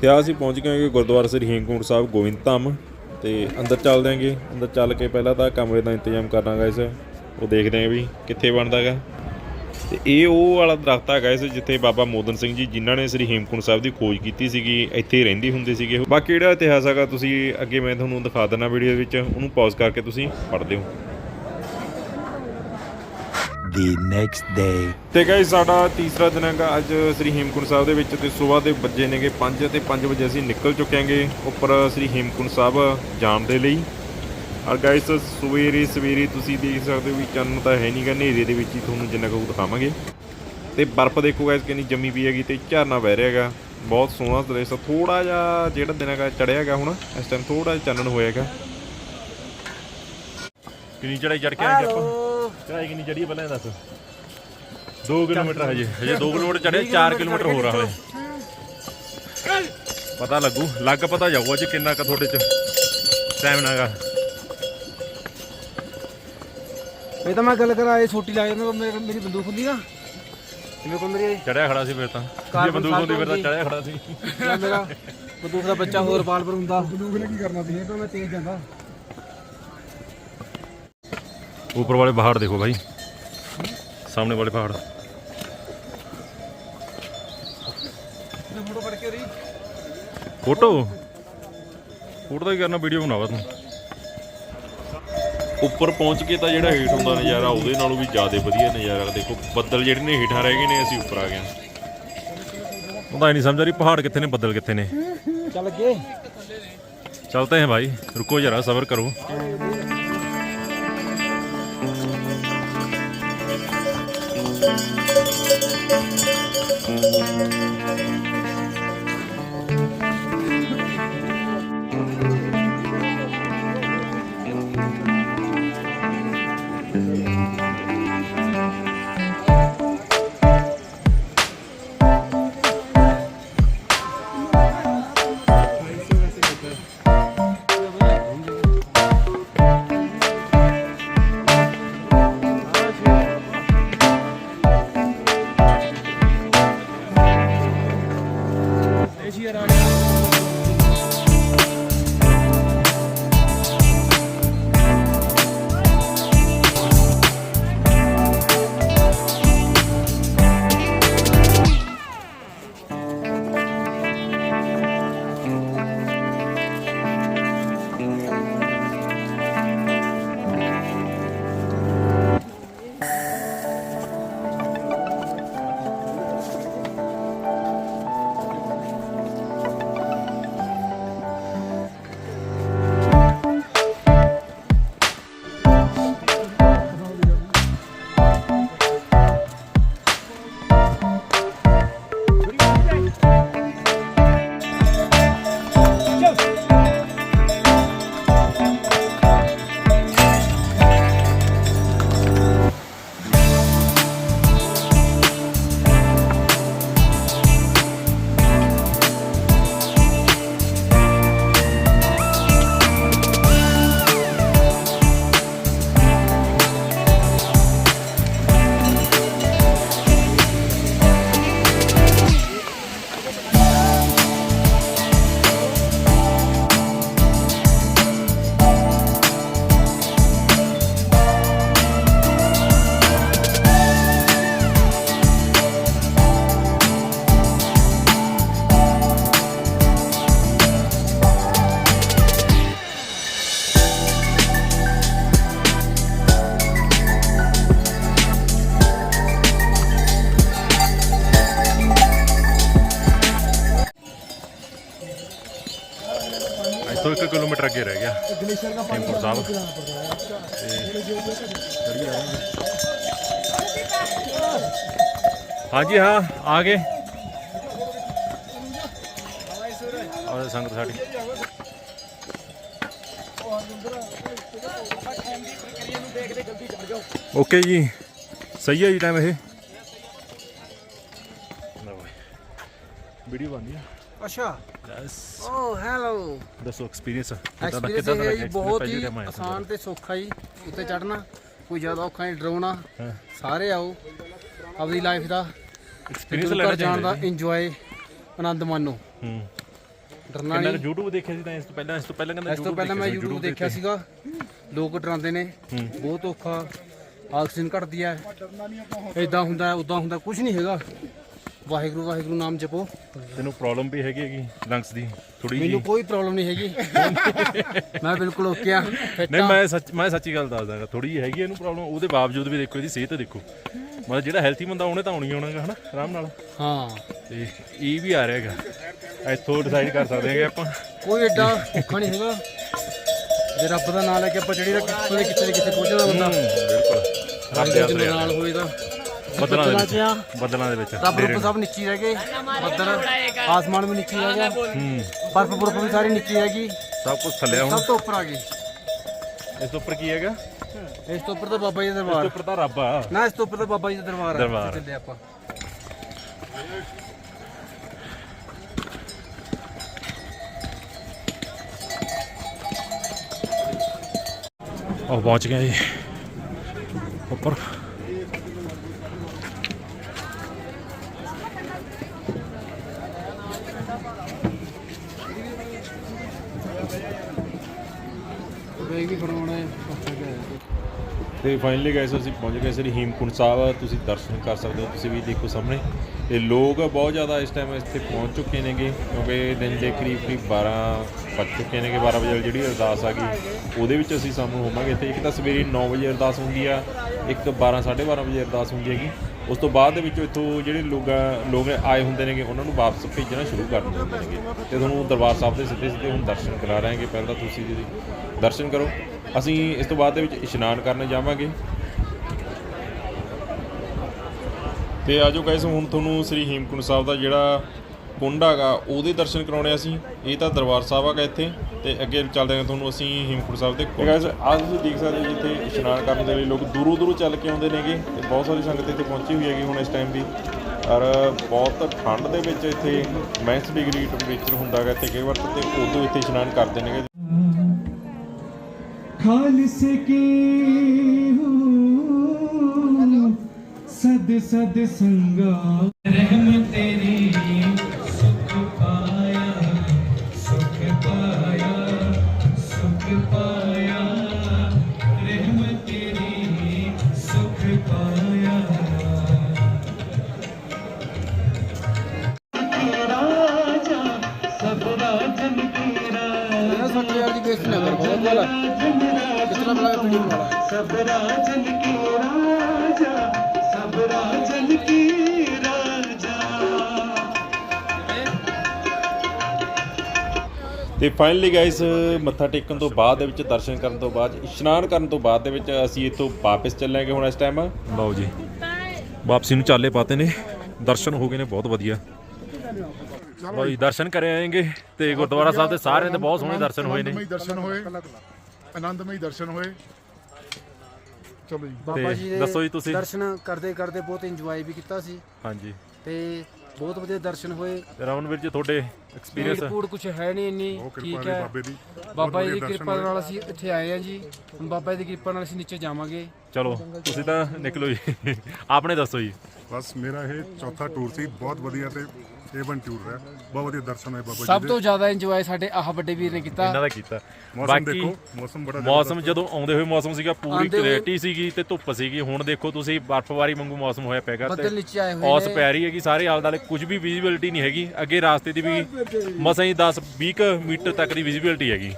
B: ਤੇ ਆ ਅਸੀਂ ਪਹੁੰਚ ਗਏ ਗੁਰਦੁਆਰਾ ਸ੍ਰੀ ਹੇਮਕੁੰਟ ਸਾਹਿਬ ਗੋਬਿੰਦ ਧਾਮ ਤੇ ਅੰਦਰ ਚੱਲਦੇ ਆਂਗੇ ਅੰਦਰ ਚੱਲ ਕੇ ਪਹਿਲਾਂ ਤਾਂ ਕਮਰੇ ਦਾ ਇੰਤਜ਼ਾਮ ਕਰਨਾ ਗਾਇਸ ਉਹ ਦੇਖਦੇ ਆਂ ਵੀ ਕਿੱਥੇ ਬਣਦਾਗਾ ਤੇ ਇਹ ਉਹ ਵਾਲਾ ਦਰਖਤ ਹੈਗਾ ਇਸ ਜਿੱਥੇ ਬਾਬਾ ਮੋਦਨ ਸਿੰਘ ਜੀ ਜਿਨ੍ਹਾਂ ਨੇ ਸ੍ਰੀ ਹੇਮਕੁੰਟ ਸਾਹਿਬ ਦੀ ਖੋਜ ਕੀਤੀ ਸੀਗੀ, ਇੱਥੇ ਹੀ ਰਹਿੰਦੇ ਹੁੰਦੇ ਸੀਗੇ ਬਾਕੀ ਜਿਹੜਾ ਇਤਿਹਾਸ ਹੈਗਾ, ਤੁਸੀਂ ਅੱਗੇ ਮੈਂ ਤੁਹਾਨੂੰ ਦਿਖਾ ਦਿੰਦਾ ਵੀਡੀਓ ਵਿੱਚ, ਉਹਨੂੰ ਪੌਜ਼ ਕਰਕੇ ਤੁਸੀਂ ਪੜ੍ਹਦੇ ਹੋ।
E: The next day.
B: ਤੇ ਗਾਇਸ, ਸਾਡਾ ਤੀਸਰਾ ਦਿਨ ਹੈਗਾ ਅੱਜ ਸ੍ਰੀ ਹੇਮਕੁੰਟ ਸਾਹਿਬ ਦੇ ਵਿੱਚ ਤੇ ਸਵੇਰ ਦੇ ਵੱਜੇ ਨੇਗੇ 5 ਤੇ 5 ਵਜੇ ਅਸੀਂ ਨਿਕਲ ਚੁੱਕੇ ਹਾਂਗੇ ਉੱਪਰ ਸ੍ਰੀ ਹੇਮਕੁੰਟ ਸਾਹਿਬ ਜਾਣ ਦੇ ਲਈ। ਔਰ ਗਾਇਸ, ਸਵੇਰੇ ਸਵੇਰੇ ਤੁਸੀਂ ਦੇਖ ਸਕਦੇ ਹੋ ਵੀ ਚੰਨ ਤਾਂ ਹੈ ਨਹੀਂ ਗਾ ਹਨੇਰੇ ਦੇ ਵਿੱਚ ਹੀ ਤੁਹਾਨੂੰ ਜਿੰਨਾ ਕੁ ਦਿਖਾਵਾਂਗੇ। ਤੇ ਬਰਫ਼ ਦੇਖੋ ਗਾਇਸ, ਕਿੰਨੀ ਜੰਮੀ ਪਈ ਹੈਗੀ ਤੇ ਝਰਨਾ ਵਹਿ ਰਿਹਾ ਹੈਗਾ। ਬਹੁਤ ਸੋਹਣਾ ਦ੍ਰਿਸ਼ ਥੋੜਾ ਜਿਹਾ ਜਿਹੜਾ ਦਿਨ ਹੈਗਾ ਚੜਿਆ ਹੈਗਾ ਹੁਣ, ਇਸ ਟਾਈਮ ਥੋੜਾ ਜਿਹਾ ਚਾਨਣ ਹੋਇਆ ਹੈਗਾ।
A: ਕਿੰਨੀ ਚੜਾਈ ਚੜ ਕੇ ਆਏ ਆਪਾਂ? ਚੜਾਈ ਕਿੰਨੀ ਚੜੀ ਪਹਿਲਾਂ ਇਹ ਦੱਸ। 2 ਕਿਲੋਮੀਟਰ ਹਜੇ ਹਜੇ 2 ਕਿਲੋਮੀਟਰ ਚੜੇ 4 ਕਿਲੋਮੀਟਰ ਹੋ ਰਹਾ ਹੈ। ਪਤਾ ਲੱਗੂ ਲੱਗ ਪਤਾ ਜਾਊਗਾ ਜੀ ਕਿੰਨਾ ਕ ਤੁਹਾਡੇ ਚ ਸਟੈਮਿਨਾ ਹੈਗਾ
D: ਇਹ ਤਾਂ ਮੈਂ ਗੱਲ ਕਰਾਂ ਇਹ ਛੋਟੀ ਲਾ ਜਾਂਦਾ ਮੇਰੇ ਮੇਰੀ ਬੰਦੂਕ ਹੁੰਦੀ ਨਾ ਮੇਰੇ ਕੋਲ ਮੇਰੀ
A: ਚੜਿਆ ਖੜਾ ਸੀ ਫਿਰ ਤਾਂ। ਜੇ ਬੰਦੂਕ ਹੁੰਦੀ ਫਿਰ ਤਾਂ ਚੜਿਆ ਖੜਾ ਸੀ।
D: ਮੇਰਾ ਬੰਦੂਕ ਦਾ ਬੱਚਾ ਹੋਰ ਬਾਲਬਰ ਹੁੰਦਾ।
C: ਬੰਦੂਕ ਨੇ ਕੀ ਕਰਨਾ ਸੀ
D: ਇਹ ਤਾਂ ਮੈਂ ਤੇਜ਼ ਜਾਂਦਾ।
A: ऊपर वाले पहाड़ देखो भाई सामने वाले पहाड़
D: ਫੋਟੋ ਫੜ ਕੇ ਰਹੀ
A: फोटो फोटो ਦਾ ਕੀ ਕਰਨਾ ਵੀਡੀਓ ਬਣਾਵਾ ਤੂੰ
B: ਉੱਪਰ ਪਹੁੰਚ ਕੇ ਤਾਂ ਜਿਹੜਾ ਹੇਠ ਹੁੰਦਾ ਨਜ਼ਾਰਾ ਉਹਦੇ ਨਾਲੋਂ ਵੀ ਜ਼ਿਆਦਾ ਵਧੀਆ ਨਜ਼ਾਰਾ ਦੇਖੋ ਬੱਦਲ ਜਿਹੜੇ ਨੇ ਹੇਠਾਂ ਰਹਿ ਗਏ ਨੇ ਅਸੀਂ ਉੱਪਰ ਆ ਗਏ ਹਾਂ।
A: ਉਹਦਾ ਨਹੀਂ ਸਮਝ ਆ ਰਹੀ ਪਹਾੜ ਕਿੱਥੇ ਨੇ ਬੱਦਲ ਕਿੱਥੇ ਨੇ
D: ਚੱਲ ਅੱਗੇ
A: चलते हैं भाई रुको जरा सब्र करो
C: ਟੈਂਪੂ ਸਾਹਿਬ
A: ਹਾਂਜੀ ਹਾਂ ਆ ਗਏ। ਔਰ ਸੰਗਤ ਸਾਡੀ। ਓਕੇ ਜੀ। ਸਹੀ ਹੈ ਜੀ ਟਾਈਮ ਇਹ। ਵੀਡੀਓ ਬਣਦੀ ਆ।
D: ਅੱਛਾ।
A: Yes
D: oh hello.
A: ਦੱਸੋ ਐਕਸਪੀਰੀਅੰਸ
D: ਐਕਸਪੀਰੀਅੰਸ ਇਹ ਹੈ ਜੀ ਬਹੁਤ ਹੀ ਆਸਾਨ ਤੇ ਸੌਖਾ ਜੀ ਉੱਤੇ ਚੜਨਾ ਕੋਈ ਜ਼ਿਆਦਾ ਔਖਾ ਨਹੀਂ ਡਰਾਉਣਾ।
A: ਹਾਂ।
D: ਸਾਰੇ ਆਓ। ਆਪਣੀ ਲਾਈਫ ਦਾ
A: ਐਕਸਪੀਰੀਅੰਸ
D: ਗੁਰੂ
A: ਲੈਣਾ
D: ਘਰ ਜਾਣ ਦਾ
A: ਚਾਹੀਦਾ
D: ਇੰਜੋਏ ਆਨੰਦ ਮਾਣੋ।
A: ਹੂੰ।
D: ਡਰਨਾ
A: ਕਿੰਨਾ
D: ਨਹੀਂ।
A: YouTube ਦੇਖਿਆ ਸੀ ਤਾਂ ਇਸ ਤੋਂ ਪਹਿਲਾਂ ਇਸ ਤੋਂ ਪਹਿਲਾਂ ਕਹਿੰਦਾ
D: ਇਸ ਤੋਂ ਪਹਿਲਾਂ ਮੈਂ YouTube ਦੇਖਿਆ ਸੀਗਾ। ਲੋਕ ਡਰਾਉਂਦੇ ਨੇ। ਬਹੁਤ ਔਖਾ। ਆਕਸੀਜਨ ਘਟਦੀ ਹੈ। ਇਦਾਂ ਹੁੰਦਾ ਉਦਾਂ ਹੁੰਦਾ ਕੁਝ ਨਹੀਂ ਹੈਗਾ। ਵਾਹਿਗੁਰੂ ਵਾਹਿਗੁਰੂ ਨਾਮ ਜਪੋ।
A: ਤੈਨੂੰ ਪ੍ਰੋਬਲਮ ਵੀ ਹੈਗੀ ਹੈਗੀ ਲੰਗਸ ਦੀ ਥੋੜੀ
D: ਮੈਨੂੰ
A: ਜੀ
D: ਕੋਈ ਪ੍ਰੋਬਲਮ ਨਹੀਂ ਹੈਗੀ। ਮੈਂ ਬਿਲਕੁਲ ਓਕੇ ਆ।
A: ਨਹੀਂ ਮੈਂ ਸੱਚ ਮੈਂ ਸੱਚੀ ਗੱਲ ਦੱਸਦਾਗਾ ਥੋੜੀ ਜਿਹੀ ਹੈਗੀ ਇਹਨੂੰ ਪ੍ਰੋਬਲਮ ਉਹਦੇ ਬਾਵਜੂਦ ਵੀ ਦੇਖੋ ਇਹਦੀ ਸਿਹਤ ਦੇਖੋ। ਮਤਲਬ ਜਿਹੜਾ ਹੈਲਥੀ ਬੰਦਾ ਉਹਨੇ ਤਾਂ ਆਉਣੀ ਆਉਣਾਗਾ ਹਨਾ? ਆਰਾਮ ਨਾਲ।
D: ਹਾਂ।
A: ਤੇ ਇਹ ਵੀ ਆ ਰਿਹਾ ਹੈਗਾ। ਇੱਥੋਂ ਡਿਸਾਈਡ ਕਰ ਸਕਦੇ ਹੈਗੇ ਆਪਾਂ।
D: ਕੋਈ ਐਡਾ ਔਖਾ ਨਹੀਂ ਹੈਗਾ। ਜੇ ਰੱਬ ਦਾ ਨਾਮ ਲੈ ਕੇ ਆਪਾਂ ਜਿਹੜੀ ਕਿੱਥੇ ਕਿੱਥੇ ਕਿੱਥੇ ਪਹੁੰਚਦਾ ਬੰਦਾ।
A: ਬਿਲਕੁਲ। ਰੱਬ ਦੇ
D: ਨਾਲ ਹੋਏ ਤਾਂ।
A: ਬੱਦਲਾਂ ਦੇ। ਵਿੱਚ। ਬੱਦਲਾਂ ਦੇ ਵਿੱਚ।
D: ਰੱਬ ਰੂਪ ਸਭ ਨੀਚੀ ਰਹਿ ਗਏ। ਬੱਦਲ ਆਸਮਾਨ ਵੀ ਨੀਚੀ ਰਹਿ ਗਿਆ
A: ਹੂੰ।
D: ਬਰਫ਼ ਬਰਫ਼ ਵੀ ਸਾਰੀ ਨੀਚੀ ਰਹਿ ਗਈ।
A: ਸਭ ਕੁਝ ਥੱਲੇ ਹੁਣ।
D: ਸਭ ਤੋਂ ਉੱਪਰ ਆ ਗਈ
A: ਇਸ ਤੋਂ ਉੱਪਰ ਕੀ ਹੈਗਾ? ਇਸ
D: ਇਸ ਤੋਂ ਉੱਪਰ ਤਾਂ ਬਾਬਾ ਜੀ ਦਾ
A: ਤੋਂ
D: ਦਰਬਾਰ।
A: ਉੱਪਰ ਤਾਂ ਰੱਬ ਆ।
D: ਨਾ ਇਸ ਤੋਂ ਉੱਪਰ ਤਾਂ ਬਾਬਾ ਜੀ ਦਾ ਦਰਬਾਰ ਆ।
A: ਦਰਬਾਰ।
D: ਚੱਲੇ ਆਪਾਂ।
A: ਉਹ ਪਹੁੰਚ ਗਏ ਜੀ। ਉੱਪਰ
D: ਬੈਗ ਵੀ ਫੜਾਉਣਾ ਹੈ ਉੱਥੇ ਗਏ
B: ਤੇ ਫਾਈਨਲੀ ਗਾਇਸ ਅਸੀਂ ਪਹੁੰਚ ਗਏ ਸ੍ਰੀ ਹੇਮਕੁੰਟ ਸਾਹਿਬ। ਤੁਸੀਂ ਦਰਸ਼ਨ ਕਰ ਸਕਦੇ ਹੋ, ਤੁਸੀਂ ਵੀ ਦੇਖੋ ਸਾਹਮਣੇ। ਤੇ ਲੋਕ ਬਹੁਤ ਜ਼ਿਆਦਾ ਇਸ ਟਾਈਮ ਇੱਥੇ ਪਹੁੰਚ ਚੁੱਕੇ ਨੇਗੇ, ਕਿਉਂਕਿ ਦਿਨ ਦੇ ਕਰੀਬ ਕਰੀਬ 12 ਵੱਜ ਚੁੱਕੇ ਨੇਗੇ 12 ਵਜੇ ਜਿਹੜੀ ਅਰਦਾਸ ਆ ਗਈ, ਉਹਦੇ ਵਿੱਚ ਅਸੀਂ ਸਾਹਮਣੇ ਹੋਵਾਂਗੇ। ਇੱਥੇ ਇੱਕ ਤਾਂ ਸਵੇਰੇ 9 ਵਜੇ ਅਰਦਾਸ ਹੁੰਦੀ ਆ, ਇੱਕ 12 12:30 ਵਜੇ ਅਰਦਾਸ ਹੁੰਦੀ ਹੈਗੀ। ਉਸ ਤੋਂ ਬਾਅਦ ਦੇ ਵਿੱਚ ਇੱਥੋਂ ਜਿਹੜੇ ਲੋਕਾਂ ਲੋਕ ਆਏ ਹੁੰਦੇ ਨੇਗੇ, ਉਹਨਾਂ ਨੂੰ ਵਾਪਸ ਭੇਜਣਾ ਸ਼ੁਰੂ ਕਰ ਦਿੰਦੇ ਹੁੰਦੇ ਨੇਗੇ। ਤੇ ਤੁਹਾਨੂੰ ਦਰਬਾਰ ਸਾਹਿਬ ਦੇ ਸਿੱਧੇ ਸਿੱਧੇ ਹੁਣ ਦਰਸ਼ਨ ਕਰਾ ਰਹੇ ਹਾਂਗੇ ਪਹਿਲਾਂ ਤਾਂ ਤੁਸੀਂ ਜੀ ਦਰਸ਼ਨ ਕਰੋ। ਅਸੀਂ ਇਸ ਤੋਂ ਬਾਅਦ ਦੇ ਵਿੱਚ ਇਸ਼ਨਾਨ ਕਰਨ ਜਾਵਾਂਗੇ। ਤੇ ਆਜੋ ਗਾਇਸ ਹੁਣ ਤੁਹਾਨੂੰ ਸ੍ਰੀ ਹੇਮਕੁੰਟ ਸਾਹਿਬ ਦਾ ਜਿਹੜਾ ਕੁੰਡ ਹੈਗਾ, ਉਹਦੇ ਦਰਸ਼ਨ ਕਰਾਉਣੇ ਅਸੀਂ। ਇਹ ਤਾਂ ਦਰਬਾਰ ਸਾਹਿਬ ਹੈਗਾ ਇੱਥੇ। ਤੇ ਅੱਗੇ ਚੱਲਦੇ ਹਾਂ ਤੁਹਾਨੂੰ ਅਸੀਂ ਹਿਮਕੁੰਡ ਸਾਹਿਬ ਦੇ ਕੋਲ। ਗਾਇਸ ਅੱਜ ਤੁਸੀਂ ਦੇਖ ਸਕਦੇ ਜਿੱਥੇ ਇਸ਼ਨਾਨ ਕਰਨ ਦੇ ਲਈ ਲੋਕ ਦੂਰੋਂ ਦੂਰੋਂ ਚੱਲ ਕੇ ਆਉਂਦੇ ਨੇਗੇ ਤੇ ਬਹੁਤ ਸਾਰੀ ਸੰਗਤ ਇੱਥੇ ਪਹੁੰਚੀ ਹੋਈ ਹੈਗੀ ਹੁਣ ਇਸ ਟਾਈਮ ਵੀ ਔਰ ਬਹੁਤ ਠੰਡ ਦੇ ਵਿੱਚ ਇੱਥੇ ਮਾਈਨਸ ਡਿਗਰੀ ਟੈਂਪਰੇਚਰ ਹੁੰਦਾ ਹੈਗਾ ਤੇ ਕਈ ਵਾਰ ਤੇ ਉਦੋਂ ਇੱਥੇ ਇਸ਼ਨਾਨ ਕਰਦੇ ਨੇਗੇ।
F: ਖਾਲਿਸ ਕੀ ਹੂੰ? ਸਦ ਸਦ ਸੰਗਾ। ਰਹਿਮ ਤੇਰੇ सब राजन की राजा सब राजन की राजा
B: ਤੇ ਫਾਈਨਲੀ ਗਾਇਸ ਮੱਥਾ ਟੇਕਣ ਤੋਂ ਬਾਅਦ ਦੇ ਵਿੱਚ ਦਰਸ਼ਨ ਕਰਨ ਤੋਂ ਬਾਅਦ ਇਸ਼ਨਾਨ ਕਰਨ ਤੋਂ ਬਾਅਦ ਦੇ ਵਿੱਚ ਅਸੀਂ ਇੱਥੋਂ ਵਾਪਸ ਚੱਲਾਂਗੇ ਹੁਣ ਇਸ ਟਾਈਮ
A: ਲਓ ਜੀ ਵਾਪਸੀ ਨੂੰ ਚਾਲੇ ਪਾਤੇ ਨੇ ਦਰਸ਼ਨ ਹੋ ਗਏ ਨੇ ਬਹੁਤ ਵਧੀਆ ਲਓ ਜੀ ਦਰਸ਼ਨ ਕਰੇ ਆਏਗੇ ਤੇ ਗੁਰਦੁਆਰਾ ਸਾਹਿਬ ਦੇ ਸਾਰਿਆਂ ਦੇ ਬਹੁਤ ਸੋਹਣੇ ਦਰਸ਼ਨ ਹੋਏ ਨੇ
G: ਆਨੰਦਮਈ ਦਰਸ਼ਨ ਹੋਏ ਆਨੰਦਮਈ ਦਰਸ਼ਨ ਹੋਏ ਚਲੋ ਜੀ।
D: ਬਾਬਾ ਜੀ ਦੇ
A: ਦੱਸੋ ਜੀ ਤੁਸੀਂ।
D: ਦਰਸ਼ਨ ਕਰਦੇ ਕਰਦੇ ਬਹੁਤ ਇੰਜੋਏ ਵੀ ਕੀਤਾ ਸੀ।
A: ਹਾਂਜੀ।
D: ਤੇ ਬਹੁਤ ਵਧੀਆ ਦਰਸ਼ਨ ਹੋਏ।
A: ਤੇ ਰਮਨਵੀਰ ਜੀ ਤੁਹਾਡੇ ਐਕਸਪੀਰੀਅੰਸ
D: ਫੂਡ ਕੁਝ ਹੈ ਨਹੀਂ ਇੰਨੀ ਠੀਕ
G: ਹੈ। ਬਾਬੇ ਦੀ।
D: ਬਾਬਾ ਜੀ ਦੀ ਕਿਰਪਾ ਨਾਲ ਅਸੀਂ ਇੱਥੇ ਆਏ ਆ ਜੀ। ਹੁਣ ਬਾਬਾ ਜੀ ਦੀ ਕਿਰਪਾ ਨਾਲ ਅਸੀਂ ਨੀਚੇ ਜਾਵਾਂਗੇ।
A: ਚਲੋ ਤੁਸੀਂ ਤਾਂ ਨਿਕਲੋ ਜੀ। ਆਪਣੇ ਦੱਸੋ ਜੀ।
G: ਬਸ ਮੇਰਾ ਇਹ ਚੌਥਾ ਟੂਰ ਸੀ ਬਹੁਤ ਵਧੀਆ ਤੇ A1 ਟੂਰ ਰਿਹਾ। ਬਹੁਤ ਵਧੀਆ ਦਰਸ਼ਨ ਹੋਏ ਬਾਬਾ ਜੀ
D: ਸਭ
G: ਦੇ।
D: ਤੋਂ ਜ਼ਿਆਦਾ ਇੰਜੋਏ ਸਾਡੇ ਆਹ ਵੱਡੇ ਵੀਰ ਨੇ ਕੀਤਾ।
A: ਇਹਨਾਂ ਦਾ ਕੀਤਾ।
G: ਮੌਸਮ ਦੇਖੋ ਮੌਸਮ ਬੜਾ
A: ਮੌਸਮ ਜਦੋਂ ਆਉਂਦੇ ਹੋਏ ਮੌਸਮ ਸੀਗਾ ਪੂਰੀ
D: ਆਉਂਦੇ ਹੋਏ-
A: ਕਲੈਰਿਟੀ ਸੀਗੀ ਤੇ ਧੁੱਪ ਸੀਗੀ। ਹੁਣ ਦੇਖੋ ਤੁਸੀਂ ਬਰਫ਼ਬਾਰੀ ਵਾਂਗੂ ਮੌਸਮ ਹੋਇਆ ਪੈਗਾ
D: ਬੱਦਲ ਨੀਚੇ ਆਏ ਹੋਏ
A: ਔਸ
D: ਨੇ।
A: ਪੈ ਰਹੀ ਹੈਗੀ ਸਾਰੇ ਆਲੇ ਦੁਆਲੇ ਕੁਝ ਵੀ ਵਿਜ਼ਿਬਿਲਟੀ ਨਹੀਂ ਹੈਗੀ। ਅੱਗੇ ਰਾਸਤੇ ਦੀ ਵੀ ਮਸਾਂ ਹੀ 10 20 ਮੀਟਰ ਤੱਕ ਦੀ ਵਿਜ਼ਿਬਿਲਟੀ ਹੈਗੀ।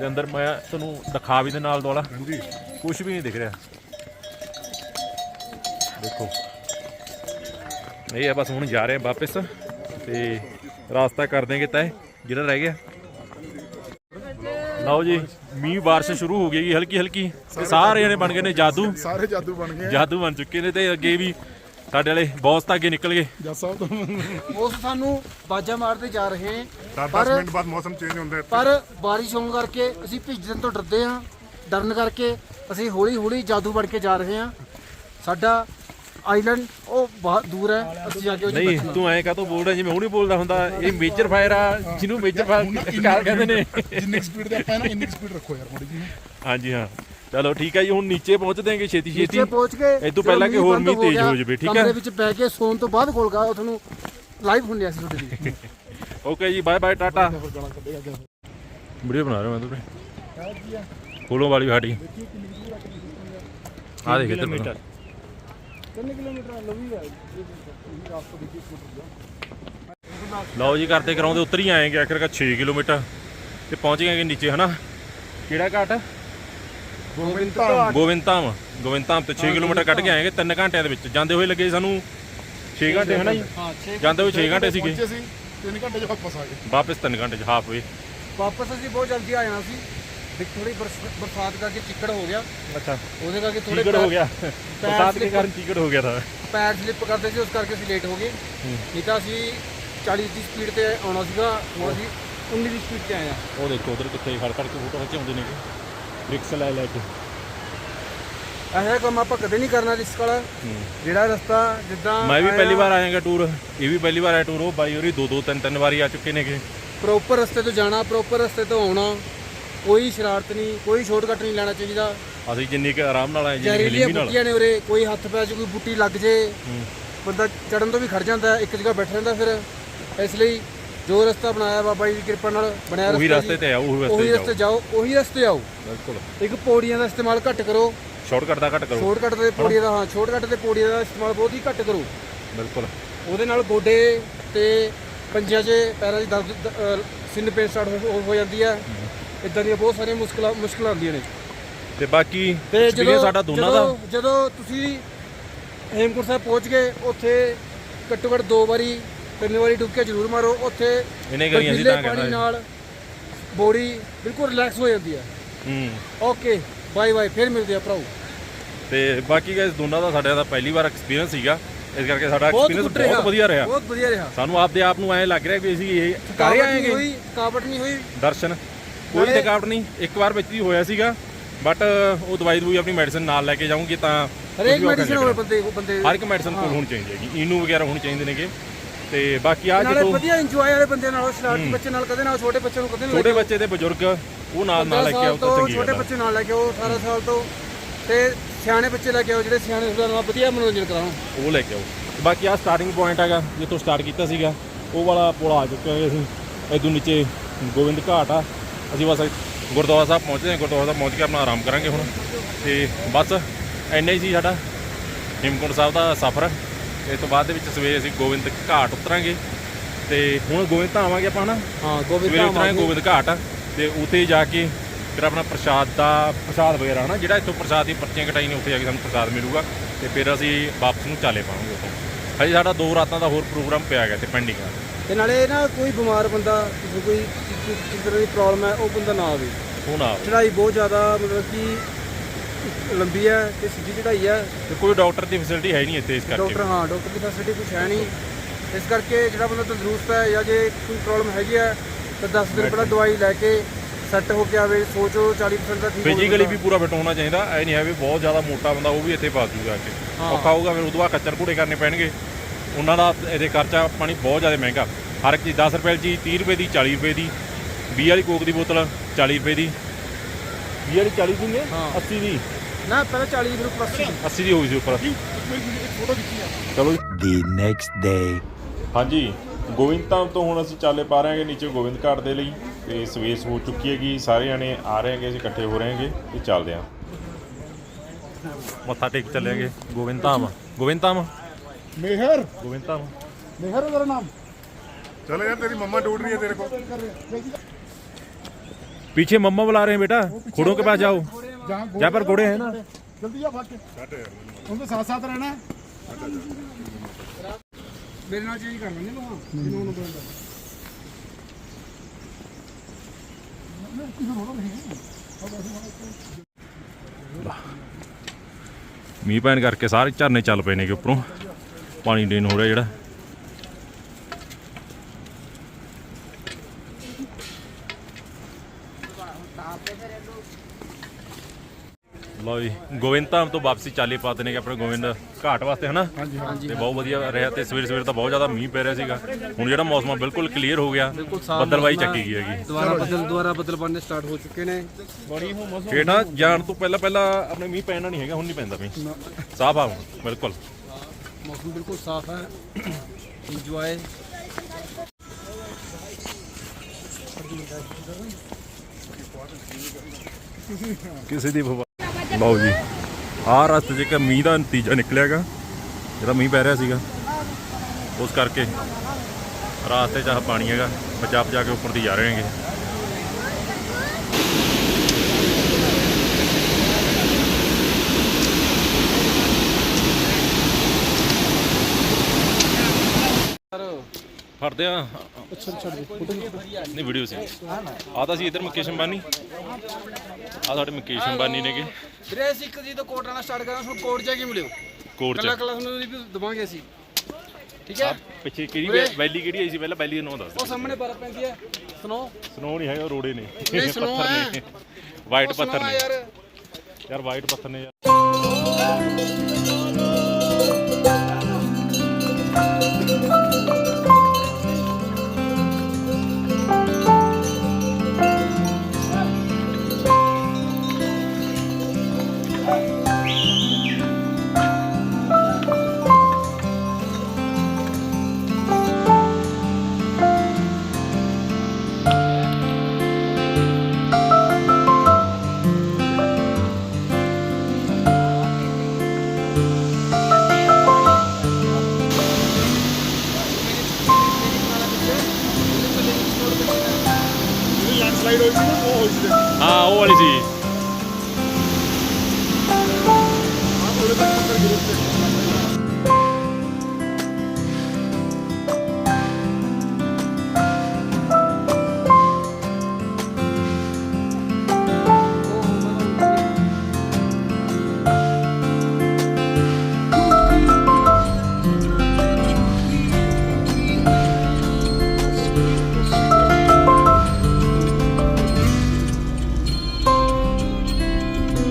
A: ਤੇ ਅੰਦਰ ਮੈਂ ਤੁਹਾਨੂੰ ਦਿਖਾ ਵੀ ਦੇ ਨਾਲ
G: ਹਾਂਜੀ।
A: ਕੁਝ ਵੀ ਨਹੀਂ ਦਿਖ ਰਿਹਾ। ਦੇਖੋ। ਇਹ ਆ ਬਸ ਹੁਣ ਜਾ ਰਹੇ ਆ ਵਾਪਸ ਤੇ ਰਾਸਤਾ ਕਰ ਦੇਂਗੇ ਤੈਅ ਜਿਹੜਾ ਰਹਿ ਗਿਆ। ਲਓ ਜੀ ਮੀਂਹ ਬਾਰਿਸ਼ ਸ਼ੁਰੂ ਹੋ ਗਈ ਹਲਕੀ ਹਲਕੀ। ਤੇ ਸਾਰੇ ਜਣੇ ਬਣ ਗਏ ਨੇ ਜਾਦੂ।
C: ਸਾਰੇ ਜਾਦੂ ਬਣ ਗਏ।
A: ਜਾਦੂ ਬਣ ਚੁੱਕੇ ਨੇ ਤੇ ਅੱਗੇ ਵੀ ਸਾਡੇ ਵਾਲੇ ਬੌਸ ਤਾਂ ਅੱਗੇ ਨਿਕਲ ਗਏ।
C: ਜੱਜ ਸਾਹਿਬ ਤੋਂ।
D: ਉਸ ਸਾਨੂੰ ਬਾਜਾ ਮਾਰਦੇ ਜਾ ਰਹੇ ਹਾਂ
C: 10 ਮਿੰਟ ਬਾਅਦ ਮੌਸਮ ਚੇਂਜ ਹੁੰਦਾ ਹੈ
D: ਪਰ ਬਾਰਿਸ਼ ਹੋਣ ਕਰਕੇ ਅਸੀਂ ਭਿੱਜਣ ਤੋਂ ਡਰਦੇ ਹਾਂ ਡਰਨ ਕਰਕੇ ਅਸੀਂ ਹੌਲੀ ਹੌਲੀ ਜਾਦੂ ਬਣ ਕੇ ਜਾ ਰਹੇ ਹਾਂ। ਸਾਡਾ ਆਈਲੈਂਡ ਉਹ ਬਹੁਤ ਦੂਰ ਹੈ ਅਸੀਂ ਜਾ ਕੇ ਉਹ 'ਚ
A: ਨਹੀਂ
D: ਬੈਠਣਾ।
A: ਤੂੰ ਐਂ ਕਾਹਤੋਂ ਬੋਲਦਾ ਜਿਵੇਂ ਹੁਣੀ ਬੋਲਦਾ ਹੁੰਦਾ ਇਹ ਮੇਜਰ ਫਾਇਰ ਆ ਜਿਹਨੂੰ ਮੇਜਰ ਫਾਇਰ ਕਾਰ ਕਹਿੰਦੇ ਨੇ।
C: ਜਿੰਨੀ ਸਪੀਡ ਤੇ ਆਪਾਂ ਨਾ ਇੰਨੀ ਸਪੀਡ ਰੱਖੋ ਯਾਰ ਥੋੜੀ ਜੀ
A: ਹਾਂਜੀ ਹਾਂ। ਚਲੋ ਠੀਕ ਹੈ ਜੀ ਹੁਣ ਨੀਚੇ ਪਹੁੰਚਦੇ ਆਂਗੇ ਛੇਤੀ ਛੇਤੀ।
D: ਨੀਚੇ ਪਹੁੰਚ ਕੇ
A: ਇਹ ਤੋਂ ਪਹਿਲਾਂ ਕਿ ਹੋਰ
D: ਬੰਦ
A: ਮੀਂਹ ਤੇਜ਼
D: ਗਿਆ,
A: ਹੋ ਜਾਵੇ ਠੀਕ
D: ਕਮਰੇ
A: ਹੈ
D: ਵਿੱਚ ਬਹਿ ਕੇ ਸੌਣ ਤੋਂ ਬਾਅਦ ਕੋਲ ਗਾ ਉਹ ਤੁਹਾਨੂੰ ਲਾਈਵ ਹੁੰਦੇ ਅਸੀਂ ਤੁਹਾਡੇ ਲਈ।
A: ਓਕੇ ਜੀ ਬਾਏ ਬਾਏ ਟਾਟਾ ਵੀਡੀਓ ਬਣਾ ਰਿਹਾ ਮੈਂ ਤੁਹਾਡੇ? ਫੋਲੋ ਵਾਲੀ ਸਾਡੀ। ਆ ਦੇਖ ਇੱਧਰ ਬਣਾ। ਲਓ ਜੀ ਕਰਦੇ ਕਰਾਉਂਦੇ ਉੱਤਰ ਹੀ ਆਏਗੇ ਆਖਿਰਕਾਰ 6 ਕਿਲੋਮੀਟਰ। ਤੇ ਪਹੁੰਚ ਗਏ ਨੀਚੇ ਹਨਾ? ਕਿਹੜਾ ਘਾਟ?
C: ਗੋਬਿੰਦ ਧਾਮ
A: ਗੋਵਿੰਦਧਾਮ ਗੋਵਿੰਦਧਾਮ ਤੇ 6 ਕਿਲੋਮੀਟਰ ਕੱਢ ਕੇ ਆਏਗੇ 3 ਘੰਟਿਆਂ ਦੇ ਵਿੱਚ। ਜਾਂਦੇ ਹੋਏ ਲੱਗੇ ਸਾਨੂੰ 6 ਘੰਟੇ ਹਨਾ ਜੀ?
D: ਹਾਂ 6
A: ਜਾਂਦੇ ਹੋਏ 6 ਘੰਟੇ ਸੀਗੇ।
C: ਪਹੁੰਚੇ ਸੀ 3 ਘੰਟੇ ਚ ਵਾਪਸ ਆ ਗਏ।
A: ਵਾਪਸ 3 ਘੰਟੇ ਚ ਹਾਫ ਵੇ
D: ਵਾਪਸ ਅਸੀਂ ਬਹੁਤ ਜਲਦੀ ਆ ਜਾਣਾ ਸੀ। ਵੀ ਥੋੜੀ ਬਰਸਾਤ ਕਰਕੇ ਚਿੱਕੜ ਹੋ ਗਿਆ।
A: ਅੱਛਾ।
D: ਉਹਦੇ ਕਰਕੇ ਥੋੜੇ
A: ਟਿਕਟ ਹੋ ਗਿਆ। ਬਰਸਾਤ ਦੇ ਕਾਰਨ ਟਿਕਟ ਹੋ ਗਿਆ ਤਾਂ।
D: ਪੈਰ ਸਲਿੱਪ ਕਰਦੇ ਸੀ ਉਸ ਕਰਕੇ ਅਸੀਂ ਲੇਟ ਹੋ ਗਏ। ਨਹੀਂ ਤਾਂ ਅਸੀਂ 40 ਦੀ ਸਪੀਡ ਤੇ ਆਉਣਾ ਸੀਗਾ। ਹੁਣ ਅਸੀਂ 19 ਦੀ ਸਪੀਡ ਤੇ ਆਏ ਆ
A: ਉਹ ਦੇਖੋ ਉਧਰ ਕਿੱਥੇ ਖੜ ਖੜ ਕੇ ਫੋਟੋ ਖਿਚਾਉਂਦੇ ਨੇ। ਰਿਕਸ ਲੈ ਲੈ ਕੇ।
D: ਇਹੋ ਕੰਮ ਆਪਾਂ ਕਦੇ ਨਹੀਂ ਕਰਨਾ ਰਿਸਕ ਵਾਲਾ। ਜਿਹੜਾ ਰਸਤਾ ਜਿੱਦਾਂ
A: ਮੈਂ ਵੀ ਪਹਿਲੀ ਵਾਰ ਆਇਆਗਾ ਟੂਰ ਇਹ ਵੀ ਪਹਿਲੀ ਵਾਰ ਆਇਆ ਟੂਰ ਉਹ ਬਾਈ ਹੋਰੀ ਦੋ ਦੋ ਤਿੰਨ ਤਿੰਨ ਵਾਰੀ ਆ ਚੁੱਕੇ ਨੇਗੇ।
D: ਪ੍ਰੋਪਰ ਰਸਤੇ ਤੋਂ ਜਾਣਾ ਪ੍ਰੋਪਰ ਰਸਤੇ ਤੋਂ ਆਉਣਾ। ਕੋਈ ਸ਼ਰਾਰਤ ਨਹੀਂ ਕੋਈ ਸ਼ਾਰਟਕਟ ਨਹੀਂ ਲੈਣਾ ਚਾਹੀਦਾ।
A: ਅਸੀਂ ਜਿੰਨੀ ਕਿ ਆਰਾਮ ਨਾਲ ਆਏ ਜਿੰਨੀ
D: ਜ਼ਹਿਰੀਲੀਆਂ
A: ਨਾਲ।
D: ਬੁੱਟੀਆਂ ਨੇ ਉਰੇ ਕੋਈ ਹੱਥ ਪੈ 'ਚ ਕੋਈ ਬੁੱਟੀ ਲੱਗ ਜੇ ਬੰਦਾ ਚੜਨ ਤੋਂ ਵੀ ਖੜ ਜਾਂਦਾ ਹੈ, ਇੱਕ ਜਗ੍ਹਾ ਬੈਠ ਰਹਿੰਦਾ ਫਿਰ। ਇਸ ਲਈ ਜੋ ਰਸਤਾ ਬਣਾਇਆ ਬਾਬਾ ਜੀ ਦੀ ਕਿਰਪਾ ਨਾਲ ਬਣਿਆ
A: ਉਹੀ
D: ਰਸਤਾ
A: ਰਸਤੇ
D: ਜੀ,
A: ਤੇ ਆਓ ਉਹੀ
D: ਉਹੀ
A: ਰਸਤੇ
D: ਰਸਤੇ
A: ਜਾਓ।
D: ਜਾਓ ਉਹੀ ਰਸਤੇ ਆਓ।
A: ਬਿਲਕੁਲ।
D: ਇੱਕ ਪੌੜੀਆਂ ਦਾ ਇਸਤੇਮਾਲ ਘੱਟ ਕਰੋ।
A: ਸ਼ਾਰਟਕਟ ਦਾ ਘੱਟ ਕਰੋ।
D: ਸ਼ਾਰਟਕਟ ਤੇ ਪੌੜੀਆਂ ਦਾ ਹਾਂ ਸ਼ਾਰਟਕਟ ਤੇ ਪੌੜੀਆਂ ਦਾ ਇਸਤੇਮਾਲ ਬਹੁਤ ਹੀ ਘੱਟ ਕਰੋ।
A: ਬਿਲਕੁਲ।
D: ਉਹਦੇ ਨਾਲ ਗੋਡੇ ਤੇ ਪੰਜਿਆਂ 'ਚ ਪੈਰਾਂ 'ਚ ਦਰਦ ਦ- ਅਹ ਸਿੰਨ ਪੇਨ ਸਟਾਰਟ ਹੋ- ਹੋ ਜਾਂਦੀ ਹੈ। ਇਦਾਂ ਦੀਆਂ ਬਹੁਤ ਸਾਰੀਆਂ ਮੁਸ਼ਕਲਾਂ ਮੁਸ਼ਕਲਾਂ ਆਉਂਦੀਆਂ ਨੇ।
A: ਤੇ ਬਾਕੀ
D: ਤੇ
A: ਐਕਸਪੀਰੀਅੰਸ ਸਾਡਾ ਦੋਨਾਂ ਦਾ।
D: ਜਦੋਂ- ਜਦੋਂ ਤੁਸੀਂ ਹੇਮਕੁੰਟ ਸਾਹਿਬ ਪਹੁੰਚ ਗਏ ਉੱਥੇ ਘੱਟੋ ਘੱਟ ਦੋ ਵਾਰੀ ਤਿੰਨ ਵਾਰੀ ਡੁੱਬਕੇ ਜ਼ਰੂਰ ਮਾਰੋ। ਉੱਥੇ
A: ਇਹਨੇ ਕਰੀ ਅਸੀਂ
D: ਬਰਫੀਲੇ
A: ਤਾਂ
D: ਪਾਣੀ
A: ਕਹਿਣਾ
D: ਨਾਲ ਬੋਡੀ ਬਿਲਕੁਲ ਰਿਲੈਕਸ ਹੋ ਜਾਂਦੀ ਹੈ
A: ਹੂੰ।
D: ਓਕੇ ਬਾਏ ਬਾਏ ਫਿਰ ਮਿਲਦੇ ਆ ਭਰਾਓ।
A: ਤੇ ਬਾਕੀ ਗਾਇਸ ਦੋਨਾਂ ਦਾ ਸਾਡਾ ਦਾ ਪਹਿਲੀ ਵਾਰ ਐਕਸਪੀਰੀਅੰਸ ਸੀਗਾ। ਇਸ ਕਰਕੇ ਸਾਡਾ ਐਕਸਪੀਰੀਅੰਸ
D: good ਰਿਹਾ।
A: ਬਹੁਤ ਵਧੀਆ ਰਿਹਾ।
D: ਬਹੁਤ ਵਧੀਆ ਰਿਹਾ।
A: ਸਾਨੂੰ ਆਪਦੇ ਆਪ ਨੂੰ ਐਂ ਲੱਗ ਰਿਹਾ ਵੀ ਅਸੀਂ ਇਹ ਕਰ
D: ਥਕਾਵਟ ਨਹੀਂ
A: ਆਏਗੇ
D: ਹੋਈ ਥਕਾਵਟ ਨਹੀਂ ਹੋਈ।
A: ਦਰਸ਼ਨ। ਕੋਈ ਥਕਾਵਟ ਨਹੀਂ ਇੱਕ ਵਾਰ ਵਿੱਚ ਹੀ ਹੋਇਆ ਸੀਗਾ ਬਟ ਉਹ ਦਵਾਈ ਦਵਾਈ ਆਪਣੀ ਮੈਡੀਸਿਨ ਨਾਲ ਲੈ ਕੇ ਜਾਊਂਗੀ ਤਾਂ
D: ਹਰੇਕ ਮੈਡੀਸਨ ਹੋਵੇ। ਬੰਦੇ ਬੰਦੇ
A: ਹਰ ਇੱਕ ਮੈਡੀਸਨ ਕੋਲ ਹੋਣੀ ਚਾਹੀਦੀ ਹੈਗੀ ਇਨੂ ਵਗੈਰਾ ਹੋਣੀ ਚਾਹੀਦੇ ਨੇਗੇ। ਤੇ ਬਾਕੀ ਆ
D: ਨਾਲੇ
A: ਜਦੋਂ
D: ਵਧੀਆ ਇੰਜੋਏ ਵਾਲੇ ਬੰਦੇ ਨਾਲ ਸ਼ਰਾਰਤੀ ਬੱਚੇ ਨਾਲ ਕਦੇ ਨਾ ਛੋਟੇ ਬੱਚੇ ਨੂੰ ਕਦੇ
A: ਛੋਟੇ ਬੱਚੇ ਤੇ ਬਜ਼ੁਰਗ ਉਹ ਨਾਲ ਨਾਲ ਲੈ ਕੇ ਆਓ ਤਾਂ ਚੰਗੀ
D: ਛੋਟੇ ਬੱਚੇ ਨਾਲ ਲੈ ਕੇ ਆਓ 18 ਸਾਲ ਤੋਂ। ਤੇ ਸਿਆਣੇ ਬੱਚੇ ਲੈ ਕੇ ਆਓ ਜਿਹੜੇ ਸਿਆਣੇ ਹੁੰਦਾ ਨਾਲ ਵਧੀਆ ਮਨੋਰੰਜਨ ਕਰਾਉਣ
A: ਉਹ ਲੈ ਕੇ ਆਓ। ਬਾਕੀ ਆ ਸਟਾਰਟਿੰਗ ਪੁਆਇੰਟ ਹੈਗਾ ਜਿੱਥੋਂ ਸਟਾਰਟ ਕੀਤਾ ਸੀਗਾ ਉਹ ਵਾਲਾ ਪੁਲ ਆ ਚੁੱਕੇ ਹਾਂ ਅਸੀਂ ਇਦੋਂ ਨੀਚੇ ਗੋਬਿੰਦ ਘਾਟ ਆ। ਅਸੀਂ ਬਸ ਗੁਰਦੁਆਰਾ ਸਾਹਿਬ ਪਹੁੰਚਦੇ ਹਾਂ ਗੁਰਦੁਆਰਾ ਸਾਹਿਬ ਪਹੁੰਚ ਕੇ ਆਪਣਾ ਆਰਾਮ ਕਰਾਂਗੇ ਹੁਣ। ਤੇ ਬਸ ਇੰਨਾ ਹੀ ਸੀ ਸਾਡਾ ਹੇਮਕੁੰਟ ਸਾਹਿਬ ਦਾ ਸਫ਼ਰ। ਇਸ ਤੋਂ ਬਾਅਦ ਦੇ ਵਿੱਚ ਸਵੇਰੇ ਅਸੀਂ ਗੋਬਿੰਦ ਘਾਟ ਉਤਰਾਂਗੇ। ਤੇ ਹੁਣ ਗੋਬਿੰਦ ਧਾਮ ਆਵਾਂਗੇ ਆਪਾਂ ਹਨਾ?
D: ਹਾਂ ਗੋਬਿੰਦ ਧਾਮ
A: ਉਤਰਾਂਗੇ। ਗੋਬਿੰਦ ਘਾਟ। ਤੇ ਉੱਥੇ ਜਾ ਕੇ ਫਿਰ ਆਪਣਾ ਪ੍ਰਸ਼ਾਦ ਦਾ ਪ੍ਰਸ਼ਾਦ ਵਗੈਰਾ ਹਨਾ? ਜਿਹੜਾ ਇੱਥੋਂ ਪ੍ਰਸ਼ਾਦ ਦੀ ਪਰਚੀਆਂ ਕਟਾਈ ਨੇ ਉੱਥੇ ਜਾ ਕੇ ਸਾਨੂੰ ਪ੍ਰਸ਼ਾਦ ਮਿਲੂਗਾ। ਤੇ ਫਿਰ ਅਸੀਂ ਵਾਪਸ ਨੂੰ ਚਾਲੇ ਪਾਵਾਂਗੇ ਉੱਥੋਂ। ਹਜੇ ਸਾਡਾ ਦੋ ਰਾਤਾਂ ਦਾ ਹੋਰ ਪ੍ਰੋਗਰਾਮ ਪਿਆ ਗਿਆ ਤੇ ਪੈਂਡਿੰਗ ਆ।
D: ਤੇ ਨਾਲੇ ਨਾ ਕੋਈ ਬਿਮਾਰ ਬੰਦਾ ਕਿਸੇ ਕੋਈ ਕਿਸੇ ਤਰ੍ਹਾਂ ਦੀ ਪ੍ਰੋਬਲਮ ਹੈ ਉਹ ਬੰਦਾ ਨਾ ਆਵੇ।
A: ਨਾ ਆਵੇ।
D: ਚੜਾਈ ਬਹੁਤ ਜ਼ਿਆਦਾ ਮਤਲਬ ਕਿ ਲੰਬੀ ਹੈ ਤੇ ਸਿੱਧੀ ਚੜਾਈ ਹੈ।
A: ਤੇ ਕੋਈ ਡਾਕਟਰ ਦੀ ਫੈਸਿਲਿਟੀ ਹੈ ਨਹੀਂ ਇੱਥੇ ਇਸ ਕਰਕੇ।
D: ਡਾਕਟਰ ਹਾਂ ਡਾਕਟਰ ਦੀ ਫੈਸਿਲਿਟੀ ਕੁਛ ਹੈ ਨਹੀਂ। ਇਸ ਕਰਕੇ ਜਿਹੜਾ ਬੰਦਾ ਤੰਦਰੁਸਤ ਹੈ ਜਾਂ ਜੇ ਕੋਈ ਪ੍ਰੋਬਲਮ ਹੈਗੀ ਹੈ ਤਾਂ 10 ਦਿਨ ਪਹਿਲਾਂ ਦਵਾਈ ਲੈ ਕੇ ਸੈੱਟ ਹੋ ਕੇ ਆਵੇ। ਸੋਚੋ 40% ਦਾ ਠੀਕ ਹੋ
A: ਫਿਜ਼ੀਕਲੀ। ਵੀ ਪੂਰਾ ਫਿਟ ਹੋਣਾ ਚਾਹੀਦਾ। ਐ ਨਹੀਂ ਹੈ ਵੀ ਬਹੁਤ ਜ਼ਿਆਦਾ ਮੋਟਾ ਬੰਦਾ ਉਹ ਵੀ ਇੱਥੇ ਫਸ ਜੂਗਾ ਆ ਕੇ। ਔਖਾ ਹੋਊਗਾ ਫਿਰ ਉਦੋਂ ਬਾਅਦ ਕੱਚਰ ਘੂੜੇ ਕਰਨੇ ਪੈਣਗੇ। ਉਹਨਾਂ ਦਾ ਇਹਦੇ ਖਰਚਾ ਪਾਣੀ ਬਹੁਤ ਜ਼ਿਆਦਾ ਮਹਿੰਗਾ। ਹਰ ਇੱਕ ਚੀਜ਼ 10 ਰੁਪਏ ਦੀ 30 ਰੁਪਏ ਦੀ 40 ਰੁਪਏ ਦੀ 20 ਵਾਲੀ ਕੋਕ ਦੀ ਬੋਤਲ 40 ਰੁਪਏ ਦੀ। 20 ਵਾਲੀ 40 ਦੀ ਨੇ
D: ਹਾਂ।
A: 80 ਦੀ।
D: ਨਾ ਪਹਿਲਾਂ 40 ਫਿਰ ਪਲੱਸ
A: 80 ਦੀ। ਹੋਈ ਸੀ ਉੱਪਰ। ਚਲੋ ਜੀ।
E: The next day.
A: ਹਾਂਜੀ ਗੋਬਿੰਦ ਧਾਮ ਤੋਂ ਹੁਣ ਅਸੀਂ ਚਾਲੇ ਪਾ ਰਹੇ ਹਾਂਗੇ ਨੀਚੇ ਗੋਬਿੰਦ ਘਾਟ ਦੇ ਲਈ। ਤੇ ਸਵੇਰ ਹੋ ਚੁੱਕੀ ਹੈਗੀ ਸਾਰੇ ਜਣੇ ਆ ਰਹੇ ਹੈਗੇ ਅਸੀਂ ਇਕੱਠੇ ਹੋ ਰਹੇ ਹਾਂਗੇ ਤੇ ਚੱਲਦੇ ਹਾਂ। ਮੱਥਾ ਟੇਕ ਚੱਲਿਆਂਗੇ ਗੋਬਿੰਦ ਧਾਮ
C: मेहर
A: गोविंदा हूँ
G: मेहर है तेरा नाम
C: चलो यार तेरी मम्मा टूट रही है तेरे को
A: पीछे मम्मा बुला रहे हैं बेटा घोड़ों के पास जाओ
G: जहाँ
A: पर घोड़े हैं ना
G: जल्दी जाओ भाग के उनके साथ साथ रहना है
D: मेरे नाम चेंज कर लेंगे लोग
A: ਮੀਂਹ ਪੈਣ ਕਰਕੇ ਸਾਰੇ ਝਰਨੇ ਚੱਲ ਪਏ ਨੇ ਕਿ ਉੱਪਰੋਂ ਪਾਣੀ ਡੇਨ ਹੋ ਰਿਹਾ ਜਿਹੜਾ। ਲਓ ਜੀ ਧਾਮ ਤੋਂ ਵਾਪਸੀ ਚਾਲੀ ਪਾਤੇ ਨੇ ਕਿ ਆਪਣੇ ਗੋਬਿੰਦ ਘਾਟ ਵਾਸਤੇ ਹਨਾ? ਹਾਂਜੀ ਹਾਂਜੀ। ਤੇ ਬਹੁਤ ਵਧੀਆ ਰਿਹਾ ਤੇ ਸਵੇਰ ਸਵੇਰ ਤਾਂ ਬਹੁਤ ਜ਼ਿਆਦਾ ਮੀਂਹ ਪੈ ਰਿਹਾ ਸੀਗਾ। ਹੁਣ ਜਿਹੜਾ ਮੌਸਮ ਆ ਬਿਲਕੁਲ ਕਲੀਅਰ ਹੋ ਗਿਆ।
D: ਮੌਸਮ ਆ।
A: ਚੱਕੀ ਗਈ ਹੈਗੀ।
D: ਦੁਬਾਰਾ ਬੱਦਲ ਦੁਬਾਰਾ ਬੱਦਲ ਬਣਨੇ ਸਟਾਰਟ ਹੋ ਚੁੱਕੇ ਨੇ।
A: ਫੇਰ ਨਾ ਜਾਣ ਤੋਂ ਪਹਿਲਾਂ ਪਹਿਲਾਂ ਆਪਣੇ ਮੀਂਹ ਪੈਣਾ ਨਹੀਂ ਹੈਗਾ ਹੁਣ ਨਹੀਂ ਪੈਂਦਾ ਮੀਂਹ। ਸਾਫ਼ ਆ ਬਿਲਕੁਲ।
D: ਮੌਸਮ ਬਿਲਕੁਲ ਸਾਫ਼ ਹੈ। ਇੰਜੋਏ
A: ਕਿਸੇ ਦੀ ਫਵਾ ਲਓ ਜੀ। ਆਹ ਰਸਤੇ 'ਚ ਇੱਕ ਮੀਂਹ ਦਾ ਨਤੀਜਾ ਨਿਕਲਿਆਗਾ ਜਿਹੜਾ ਮੀਂਹ ਪੈ ਰਿਹਾ ਸੀਗਾ। ਉਸ ਕਰਕੇ ਰਾਸਤੇ 'ਚ ਆਹ ਪਾਣੀ ਹੈਗਾ। ਬਚਾ ਬਚਾ ਕੇ ਉੱਪਰ ਦੀ ਜਾ ਰਹੇ ਹੈਗੇ। ਫੜਦੇ ਆ। ਅੱਛਾ ਅੱਛਾ ਨਹੀਂ ਵੀਡੀਓ ਸੀ। ਆ ਤਾਂ ਸੀ ਇਧਰ ਮੁਕੇਸ਼ ਅੰਬਾਨੀ। ਆ ਸਾਡੇ ਮੁਕੇਸ਼ ਅੰਬਾਨੀ ਨੇਗੇ।
D: ਵੀਰੇ ਅਸੀਂ ਇੱਕ ਜੀ ਤੋਂ ਕੋਟ ਆਣਾ ਸਟਾਰਟ ਕਰਾਂ ਤੁਹਾਨੂੰ ਕੋਟ ਜਾ ਕੇ ਮਿਲਿਓ।
A: ਕੋਟ
D: ਕੱਲਾ
A: ਚ
D: ਕੱਲਾ ਤੁਹਾਨੂੰ ਰਿਵਿਊ ਦਵਾਂਗੇ ਅਸੀਂ। ਠੀਕ ਹੈ?
A: ਪਿੱਛੇ ਕਿਹੜੀ। ਵੈ- ਵੈਲੀ ਕਿਹੜੀ ਆਈ ਸੀ? ਪਹਿਲਾਂ ਵੈਲੀ ਦਾ ਨਾਮ ਦੱਸ
D: ਉਹ ਸਾਹਮਣੇ ਬਰਫ਼ ਪੈਂਦੀ ਹੈ। ਸੁਣੋ
A: ਸਨੋ ਨਹੀਂ ਹੈਗਾ ਉਹ ਰੋੜੇ ਨੇ।
D: ਨਹੀਂ, snow
A: ਪੱਥਰ
D: ਹੈ।
A: ਨੇ ਵਾਈਟ ਪੱਥਰ ਨੇ।
D: ਯਾਰ।
A: ਯਾਰ ਵਾਈਟ ਪੱਥਰ ਨੇ ਯਾਰ।